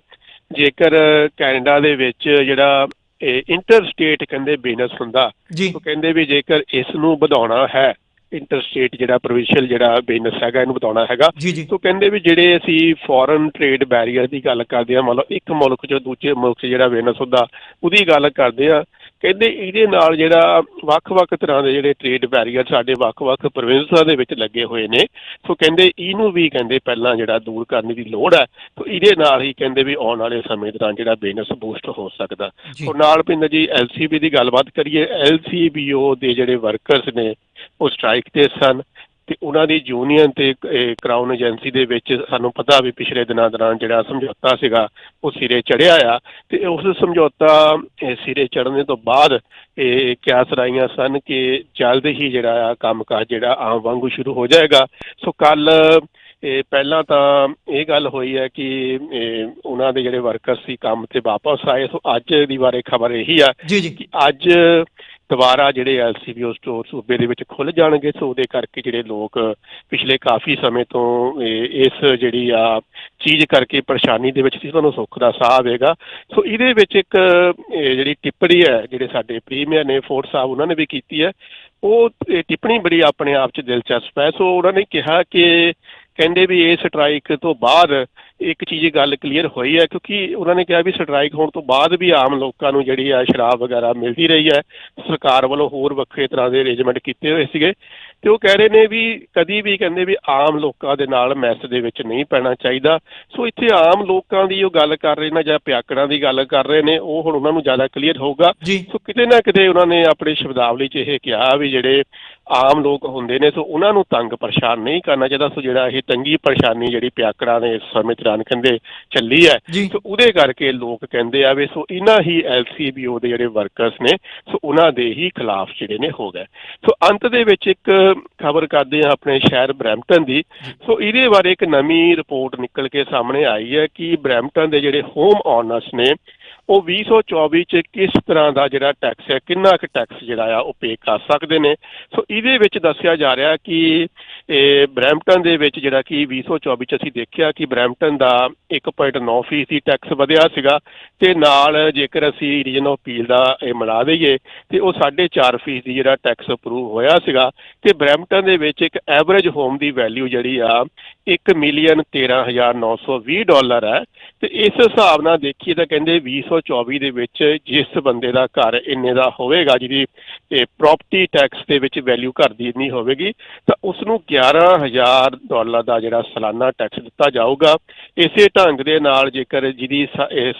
ਜੇਕਰ ਕੈਨੇਡਾ ਦੇ ਵਿੱਚ ਜਿਹੜਾ ਇੰਟਰ ਸਟੇਟ ਕਹਿੰਦੇ ਬਿਜ਼ਨਸ ਹੁੰਦਾ। ਉਹ ਕਹਿੰਦੇ ਵੀ ਜੇਕਰ ਇਸ ਨੂੰ ਵਧਾਉਣਾ ਹੈ ਇੰਟਰ ਸਟੇਟ ਜਿਹੜਾ ਪ੍ਰੋਵਿੰਸ਼ੀਅਲ ਜਿਹੜਾ ਬਿਜ਼ਨਸ ਹੈਗਾ ਇਹਨੂੰ ਵਧਾਉਣਾ ਹੈਗਾ। ਸੋ ਕਹਿੰਦੇ ਵੀ ਜਿਹੜੇ ਅਸੀਂ ਫੋਰਨ ਟ੍ਰੇਡ ਬੈਰੀਅਰ ਦੀ ਗੱਲ ਕਰਦੇ ਆ ਮਤਲਬ ਇੱਕ ਮੁਲਕ ਚੋਂ ਦੂਜੇ ਮੁਲਕ 'ਚ ਜਿਹੜਾ ਬਿਜ਼ਨਸ ਹੁੰਦਾ ਉਹਦੀ ਗੱਲ ਕਰਦੇ ਆ ਕਹਿੰਦੇ ਇਹਦੇ ਨਾਲ ਜਿਹੜਾ ਵੱਖ-ਵੱਖ ਤਰ੍ਹਾਂ ਦੇ ਜਿਹੜੇ ਟ੍ਰੇਡ ਬੈਰੀਅਰ ਸਾਡੇ ਵੱਖ-ਵੱਖ ਪ੍ਰੋਵਿੰਸਾਂ ਦੇ ਵਿੱਚ ਲੱਗੇ ਹੋਏ ਨੇ। ਸੋ ਕਹਿੰਦੇ ਇਹਨੂੰ ਵੀ ਕਹਿੰਦੇ ਪਹਿਲਾਂ ਜਿਹੜਾ ਦੂਰ ਕਰਨ ਦੀ ਲੋੜ ਹੈ। ਸੋ ਇਹਦੇ ਨਾਲ ਹੀ ਕਹਿੰਦੇ ਵੀ ਆਉਣ ਵਾਲੇ ਸਮੇਂ ਦੌਰਾਨ ਜਿਹੜਾ ਬਿਜ਼ਨਸ ਬੂਸਟ ਹੋ ਸਕਦਾ। ਸੋ ਨਾਲ ਪਿੰਡ ਜੀ ਐਲਸੀਬੀ ਦੀ ਗੱਲਬਾਤ ਕਰੀਏ। ਐਲਸੀਬੀਓ ਦੇ ਜਿਹੜੇ ਵਰਕਰਸ ਨੇ ਉਹ ਸਟ੍ਰਾਈਕ ਤੇ ਸਨ। ਤੇ ਉਹਨਾਂ ਦੀ ਯੂਨੀਅਨ ਤੇ ਕਰਾਊਨ ਏਜੰਸੀ ਦੇ ਵਿੱਚ ਸਾਨੂੰ ਪਤਾ ਵੀ ਪਿਛਲੇ ਦਿਨਾਂ ਦੌਰਾਨ ਜਿਹੜਾ ਸਮਝੌਤਾ ਸੀਗਾ ਉਹ ਸਿਰੇ ਚੜਿਆ ਆ ਤੇ ਉਸ ਸਮਝੌਤਾ ਸਿਰੇ ਚੜ੍ਹਨੇ ਤੋਂ ਬਾਅਦ ਇਹ ਕਿਆਸ ਰਾਈਆਂ ਸਨ ਕਿ ਜਲਦ ਹੀ ਜਿਹੜਾ ਆ ਕੰਮਕਾਜ ਜਿਹੜਾ ਆਮ ਵਾਂਗੂ ਸ਼ੁਰੂ ਹੋ ਜਾਏਗਾ। ਸੋ ਕੱਲ ਇਹ ਪਹਿਲਾਂ ਤਾਂ ਇਹ ਗੱਲ ਹੋਈ ਹੈ ਕਿ ਉਹਨਾਂ ਦੇ ਜਿਹੜੇ ਵਰਕਰ ਸੀ ਕੰਮ ਤੇ ਵਾਪਸ ਆਏ। ਸੋ ਅੱਜ ਦੀ ਬਾਰੇ ਖਬਰ ਇਹੀ ਆ ਕਿ ਅੱਜ ਦੁਬਾਰਾ ਜਿਹੜੇ ਐਲਸੀਬੀਓ ਸਟੋਰ ਸੂਬੇ ਦੇ ਵਿੱਚ ਖੁੱਲ ਜਾਣਗੇ, ਸੋ ਉਹਦੇ ਕਰਕੇ ਜਿਹੜੇ ਲੋਕ ਪਿਛਲੇ ਕਾਫੀ ਸਮੇਂ ਤੋਂ ਇਸ ਜਿਹੜੀ ਆ ਚੀਜ਼ ਕਰਕੇ ਪਰੇਸ਼ਾਨੀ ਦੇ ਵਿੱਚ ਸੀ, ਉਹਨਾਂ ਨੂੰ ਸੁੱਖ ਦਾ ਸਾਹ ਆਵੇਗਾ। ਸੋ ਇਹਦੇ ਵਿੱਚ ਇੱਕ ਜਿਹੜੀ ਟਿੱਪਣੀ ਹੈ, ਜਿਹੜੇ ਸਾਡੇ ਪ੍ਰੀਮੀਅਰ ਨੇ, ਫੋਰਟ ਸਾਹਿਬ, ਉਹਨਾਂ ਨੇ ਵੀ ਕੀਤੀ ਹੈ। ਉਹ, ਇਹ ਟਿੱਪਣੀ ਬੜੀ ਆਪਣੇ ਆਪ 'ਚ ਦਿਲਚਸਪ ਹੈ। ਸੋ ਉਹਨਾਂ ਨੇ ਕਿਹਾ ਕਿ, ਕਹਿੰਦੇ ਵੀ ਇਹ ਸਟ੍ਰਾਈਕ ਤੋਂ ਬਾਅਦ ਇੱਕ ਚੀਜ਼ ਗੱਲ ਕਲੀਅਰ ਹੋਈ ਹੈ ਕਿਉਂਕਿ ਉਹਨਾਂ ਨੇ ਕਿਹਾ ਵੀ ਸਟ੍ਰਾਈਕ ਹੋਣ ਤੋਂ ਬਾਅਦ ਵੀ ਆਮ ਲੋਕਾਂ ਨੂੰ ਜਿਹੜੀ ਆ ਸ਼ਰਾਬ ਵਗੈਰਾ ਮਿਲਦੀ ਰਹੀ ਹੈ। ਸਰਕਾਰ ਵੱਲੋਂ ਹੋਰ ਵੱਖਰੇ ਤਰ੍ਹਾਂ ਦੇ ਅਰੇਂਜਮੈਂਟ ਕੀਤੇ ਹੋਏ ਸੀਗੇ। ਤੇ ਉਹ ਕਹਿ ਰਹੇ ਨੇ ਵੀ ਕਦੀ ਵੀ ਕਹਿੰਦੇ ਵੀ ਆਮ ਲੋਕਾਂ ਦੇ ਨਾਲ ਮੈਸ ਦੇ ਵਿੱਚ ਨਹੀਂ ਪੈਣਾ ਚਾਹੀਦਾ। ਸੋ ਇੱਥੇ ਆਮ ਲੋਕਾਂ ਦੀ ਉਹ ਗੱਲ ਕਰ ਰਹੇ ਨੇ ਜਾਂ ਪਿਆਕੜਾਂ ਦੀ ਗੱਲ ਕਰ ਰਹੇ ਨੇ ਉਹ ਹੁਣ ਉਹਨਾਂ ਨੂੰ ਜ਼ਿਆਦਾ ਕਲੀਅਰ ਹੋਊਗਾ। ਸੋ ਕਿਤੇ ਨਾ ਕਿਤੇ ਉਹਨਾਂ ਨੇ ਆਪਣੀ ਸ਼ਬਦਾਵਲੀ 'ਚ ਇਹ ਕਿਹਾ ਵੀ ਜਿਹੜੇ ਆਮ ਲੋਕ ਹੁੰਦੇ ਨੇ ਸੋ ਉਹਨਾਂ ਨੂੰ ਤੰਗ ਪਰੇਸ਼ਾਨ ਨਹੀਂ ਕਰਨਾ ਚਾਹੀਦਾ। ਸੋ ਜਿਹੜਾ ਇਹ ਤੰਗੀ ਪਰੇਸ਼ਾਨੀ ਜਿਹੜੀ ਪਿਆਕੜਾਂ ਨੇ ਇਸ ਸਮੇਂ ਦੌਰਾਨ ਕਹਿੰਦੇ ਚੱਲੀ ਹੈ ਸੋ ਉਹਦੇ ਕਰਕੇ ਲੋਕ ਕਹਿੰਦੇ ਆ ਵੀ ਸੋ ਇਹਨਾਂ ਹੀ ਐਲਸੀਬੀਓ ਦੇ ਜਿਹੜੇ ਵਰਕਰਸ ਨੇ ਸੋ ਉਹਨਾਂ ਦੇ ਹੀ ਖਿਲਾਫ ਜਿਹੜੇ ਨੇ ਹੋ ਗਏ। ਸੋ ਅੰਤ ਦੇ ਵਿੱਚ ਇੱਕ ਖਬਰ ਕਰਦੇ ਆ ਆਪਣੇ ਸ਼ਹਿਰ ਬਰੈਂਪਟਨ ਦੀ। ਸੋ ਇਹਦੇ ਬਾਰੇ ਇੱਕ ਨਵੀਂ ਰਿਪੋਰਟ ਨਿਕਲ ਕੇ ਸਾਹਮਣੇ ਆਈ ਹੈ ਕਿ ਬਰੈਂਪਟਨ ਦੇ ਜਿਹੜੇ ਹੋਮ ਓਨਰਸ ਨੇ ਉਹ 2024 ਚ ਕਿਸ ਤਰ੍ਹਾਂ ਦਾ ਜਿਹੜਾ ਟੈਕਸ ਹੈ, ਕਿੰਨਾ ਕੁ ਟੈਕਸ ਜਿਹੜਾ ਆ, ਉਹ ਪੇ ਕਰ ਸਕਦੇ ਨੇ? ਸੋ ਇਹਦੇ ਵਿੱਚ ਦੱਸਿਆ ਜਾ ਰਿਹਾ ਕਿ ਇਹ ਬਰੈਂਪਟਨ ਦੇ ਵਿੱਚ ਜਿਹੜਾ ਕਿ 2024 ਚ ਅਸੀਂ ਦੇਖਿਆ ਕਿ ਬਰੈਂਪਟਨ ਦਾ 1.9 ਫੀਸਦੀ ਟੈਕਸ ਵਧਿਆ ਸੀਗਾ ਤੇ ਨਾਲ ਜੇਕਰ ਅਸੀਂ ਰੀਜਨ ਆਫ ਪੀਲ ਦਾ ਇਹ ਮਿਲਾ ਦਈਏ, ਤੇ ਉਹ 4.5 ਫੀਸਦੀ ਜਿਹੜਾ ਟੈਕਸ ਅਪਰੂਵ ਹੋਇਆ ਸੀਗਾ ਤੇ ਬਰੈਂਪਟਨ ਦੇ ਵਿੱਚ ਇੱਕ ਐਵਰੇਜ ਹੋਮ ਦੀ ਵੈਲਿਊ ਜਿਹੜੀ ਆ 1 ਮਿਲੀਅਨ 13920 ਡਾਲਰ ਹੈ ਤੇ ਇਸ ਹਿਸਾਬ ਨਾਲ ਦੇਖੀਏ ਤਾਂ ਕਹਿੰਦੇ 2024 ਦੇ ਵਿੱਚ ਜਿਸ ਬੰਦੇ ਦਾ ਘਰ ਇੰਨੇ ਦਾ ਹੋਵੇਗਾ, ਜਿਹਦੀ ਪ੍ਰਾਪਰਟੀ ਟੈਕਸ ਦੇ ਵਿੱਚ ਵੈਲਿਊ ਘਰ ਦੀ ਇੰਨੀ ਹੋਵੇਗੀ, ਤਾਂ ਉਸ ਨੂੰ 11000 ਡਾਲਰ ਦਾ ਜਿਹੜਾ ਸਾਲਾਨਾ ਟੈਕਸ ਦਿੱਤਾ ਜਾਊਗਾ। ਇਸੇ ਢੰਗ ਦੇ ਨਾਲ ਜੇਕਰ ਜਿਹਦੀ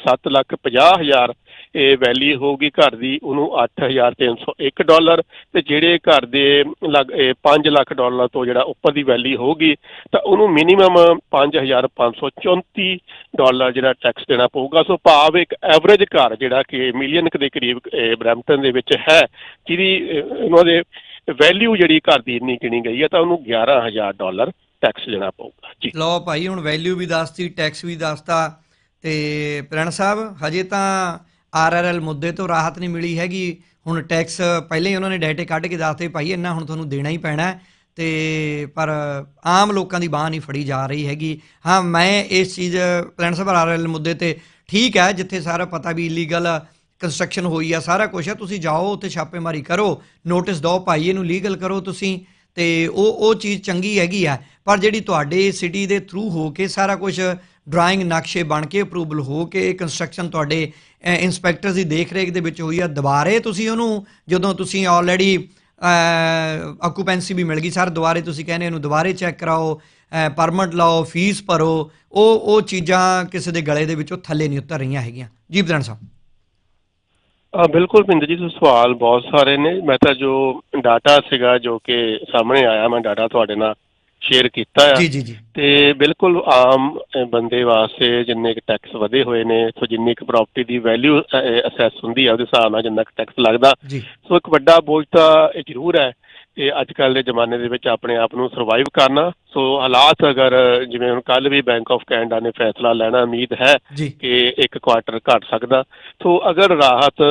7 ਲੱਖ 50 ਹਜ਼ਾਰ ਇਹ ਵੈਲੀ ਹੋਊਗੀ ਘਰ ਦੀ ਉਹਨੂੰ 8301 ਡਾਲਰ ਤੇ ਜਿਹੜੇ ਘਰ ਦੇ ਲਗ- 5 ਲੱਖ ਡਾਲਰ ਤੋਂ ਜਿਹੜਾ ਉੱਪਰ ਦੀ ਵੈਲੀ ਹੋਊਗੀ, ਤਾਂ ਉਹਨੂੰ ਮਿਨੀਮਮ 5534 ਡਾਲਰ ਜਿਹੜਾ ਟੈਕਸ ਦੇਣਾ ਪਊਗਾ। ਸੋ ਭਾਵ ਇੱਕ ਐਵਰੇਜ ਘਰ ਜਿਹੜਾ ਕਿ ਮਿਲੀਅਨ ਦੇ ਕਰੀਬ, ਇਹ ਦੇ ਵਿੱਚ ਹੈ, ਜਿਹਦੀ ਉਹਨਾਂ ਦੇ ਵੈਲਿਊ ਜਿਹੜੀ ਘਰ ਦੀ ਇੰਨੀ ਗਿਣੀ ਗਈ ਹੈ, ਤਾਂ ਉਹਨੂੰ 11000 ਡਾਲਰ ਟੈਕਸ ਦੇਣਾ ਪਊਗਾ। ਜੀ। ਲਓ ਭਾਈ, ਹੁਣ ਵੈਲਿਊ ਵੀ ਦੱਸਤੀ ਟੈਕਸ ਵੀ ਦੱਸਤਾ, ਤੇ ਪ੍ਰਣ ਸਾਹਿਬ, ਹਜੇ ਤਾਂ ਆਰਆਰਐਲ ਮੁੱਦੇ ਤੋਂ ਰਾਹਤ ਨਹੀਂ ਮਿਲੀ ਹੈਗੀ। ਹੁਣ ਟੈਕਸ ਪਹਿਲੇ ਹੀ ਉਹਨਾਂ ਨੇ ਡਾਟੇ ਕੱਢ ਕੇ ਦੱਸਤੇ ਭਾਈ, ਇੰਨਾ ਹੁਣ ਤੁਹਾਨੂੰ ਦੇਣਾ ਹੀ ਪੈਣਾ ਹੈ। ਤੇ ਪਰ ਆਮ ਲੋਕਾਂ ਦੀ ਬਾਹ ਨਹੀਂ ਫੜੀ ਜਾ ਰਹੀ ਹੈਗੀ। ਹਾਂ, ਮੈਂ ਇਸ ਚੀਜ਼ ਪ੍ਰਣ ਸਾਹਿਬ ਆਰਆਰਐਲ ਮੁੱਦੇ ਤੇ ਠੀਕ ਹੈ, ਜਿੱਥੇ ਸਾਰਾ ਪਤਾ ਵੀ ਇਲੀਗਲ ਕੰਸਟਰਕਸ਼ਨ ਹੋਈ ਆ, ਸਾਰਾ ਕੁਝ ਹੈ। ਤੁਸੀਂ ਜਾਓ, ਉੱਥੇ ਛਾਪੇਮਾਰੀ ਕਰੋ ਨੋਟਿਸ ਦਿਓ ਭਾਈ, ਇਹਨੂੰ ਲੀਗਲ ਕਰੋ ਤੁਸੀਂ। ਤੇ ਉਹ ਉਹ ਚੀਜ਼ ਚੰਗੀ ਹੈਗੀ ਆ। ਪਰ ਜਿਹੜੀ ਤੁਹਾਡੇ ਸਿਟੀ ਦੇ ਥਰੂ ਹੋ ਕੇ ਸਾਰਾ ਕੁਝ ਡਰਾਇੰਗ ਨਕਸ਼ੇ ਬਣ ਕੇ ਅਪਰੂਵਲ ਹੋ ਕੇ ਕੰਸਟਰਕਸ਼ਨ ਤੁਹਾਡੇ ਇਨਸਪੈਕਟਰ ਦੀ ਦੇਖ ਰੇਖ ਦੇ ਵਿੱਚ ਹੋਈ ਆ। ਦੁਬਾਰੇ ਤੁਸੀਂ ਉਹਨੂੰ, ਜਦੋਂ ਤੁਸੀਂ ਆਲਰੇਡੀ ਆਕੂਪੈਂਸੀ ਵੀ ਮਿਲ ਗਈ, ਸਰ, ਦੁਬਾਰੇ ਤੁਸੀਂ ਕਹਿੰਦੇ ਇਹਨੂੰ ਦੁਬਾਰੇ ਚੈੱਕ ਕਰਾਓ ਪਰਮਿਟ ਲਾਓ ਫੀਸ ਭਰੋ, ਉਹ ਉਹ ਚੀਜ਼ਾਂ ਕਿਸੇ ਦੇ ਗਲੇ ਦੇ ਵਿੱਚੋਂ ਥੱਲੇ ਨਹੀਂ ਉਤਰ ਰਹੀਆਂ ਹੈਗੀਆਂ। ਜੀ ਬਦਨ ਸਾਹਿਬ। ਆ ਬਿਲਕੁਲ ਭਿੰਦਰ ਜੀ, ਤੁਸੀਂ ਸਵਾਲ ਬਹੁਤ ਸਾਰੇ ਨੇ। ਮੈਂ ਤਾਂ ਜੋ ਡਾਟਾ ਸੀਗਾ ਜੋ ਕਿ ਸਾਹਮਣੇ ਆਇਆ, ਮੈਂ ਡਾਟਾ ਤੁਹਾਡੇ ਨਾਲ ਸ਼ੇਅਰ ਕੀਤਾ ਆ। ਜੀ ਜੀ ਜੀ। ਤੇ ਬਿਲਕੁਲ ਆਮ ਬੰਦੇ ਵਾਸਤੇ ਜਿੰਨੇ ਕੁ ਟੈਕਸ ਵਧੇ ਹੋਏ ਨੇ ਸੋ ਜਿੰਨੀ ਕੁ ਪ੍ਰਾਪਰਟੀ ਦੀ ਵੈਲਿਊ ਅਸੈਸ ਹੁੰਦੀ ਆ ਉਹਦੇ ਹਿਸਾਬ ਨਾਲ ਜਿੰਨਾ ਕੁ ਟੈਕਸ ਲੱਗਦਾ। ਸੋ ਇੱਕ ਵੱਡਾ ਬੋਝ ਤਾਂ ਇਹ ਜ਼ਰੂਰ ਹੈ ਕਿ ਅੱਜ ਕੱਲ੍ਹ ਦੇ ਜ਼ਮਾਨੇ ਦੇ ਵਿੱਚ ਆਪਣੇ ਆਪ ਨੂੰ ਸਰਵਾਈਵ ਕਰਨਾ। ਸੋ ਹਾਲਾਤ ਅਗਰ ਜਿਵੇਂ ਹੁਣ ਕੱਲ ਵੀ ਬੈਂਕ ਆਫ ਕੈਨੇਡਾ ਨੇ ਫੈਸਲਾ ਲੈਣਾ ਉਮੀਦ ਹੈ ਕਿ ਇੱਕ ਕੁਆਟਰ ਘਟ ਸਕਦਾ। ਸੋ ਅਗਰ ਰਾਹਤ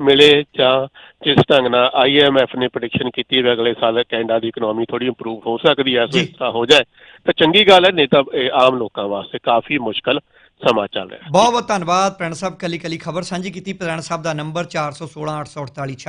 ਮਿਲੇ ਜਾਂ ਜਿਸ ਢੰਗ ਨਾਲ ਆਈਐਮਐਫ ਨੇ ਪ੍ਰੈਡਿਕਸ਼ਨ ਕੀਤੀ ਹੈ ਅਗਲੇ ਸਾਲ ਕੈਨੇਡਾ ਦੀ ਇਕਨੋਮੀ ਥੋੜੀ ਇੰਪਰੂਵ ਹੋ ਸਕਦੀ ਹੈ। ਇਸ ਹੋ ਜਾਏ ਤਾਂ ਚੰਗੀ ਗੱਲ ਹੈ ਨਹੀਂ ਤਾਂ ਇਹ ਆਮ ਲੋਕਾਂ ਵਾਸਤੇ ਕਾਫੀ ਮੁਸ਼ਕਲ ਸਮਾਂ ਚੱਲ ਰਿਹਾ ਬਹੁਤ ਬਹੁਤ ਧੰਨਵਾਦ ਪ੍ਰਣ ਸਾਹਿਬ ਕੱਲੀ ਕੱਲੀ ਖਬਰ ਸਾਂਝੀ ਕੀਤੀ। ਪ੍ਰਣ ਸਾਹਿਬ ਦਾ ਨੰਬਰ 416848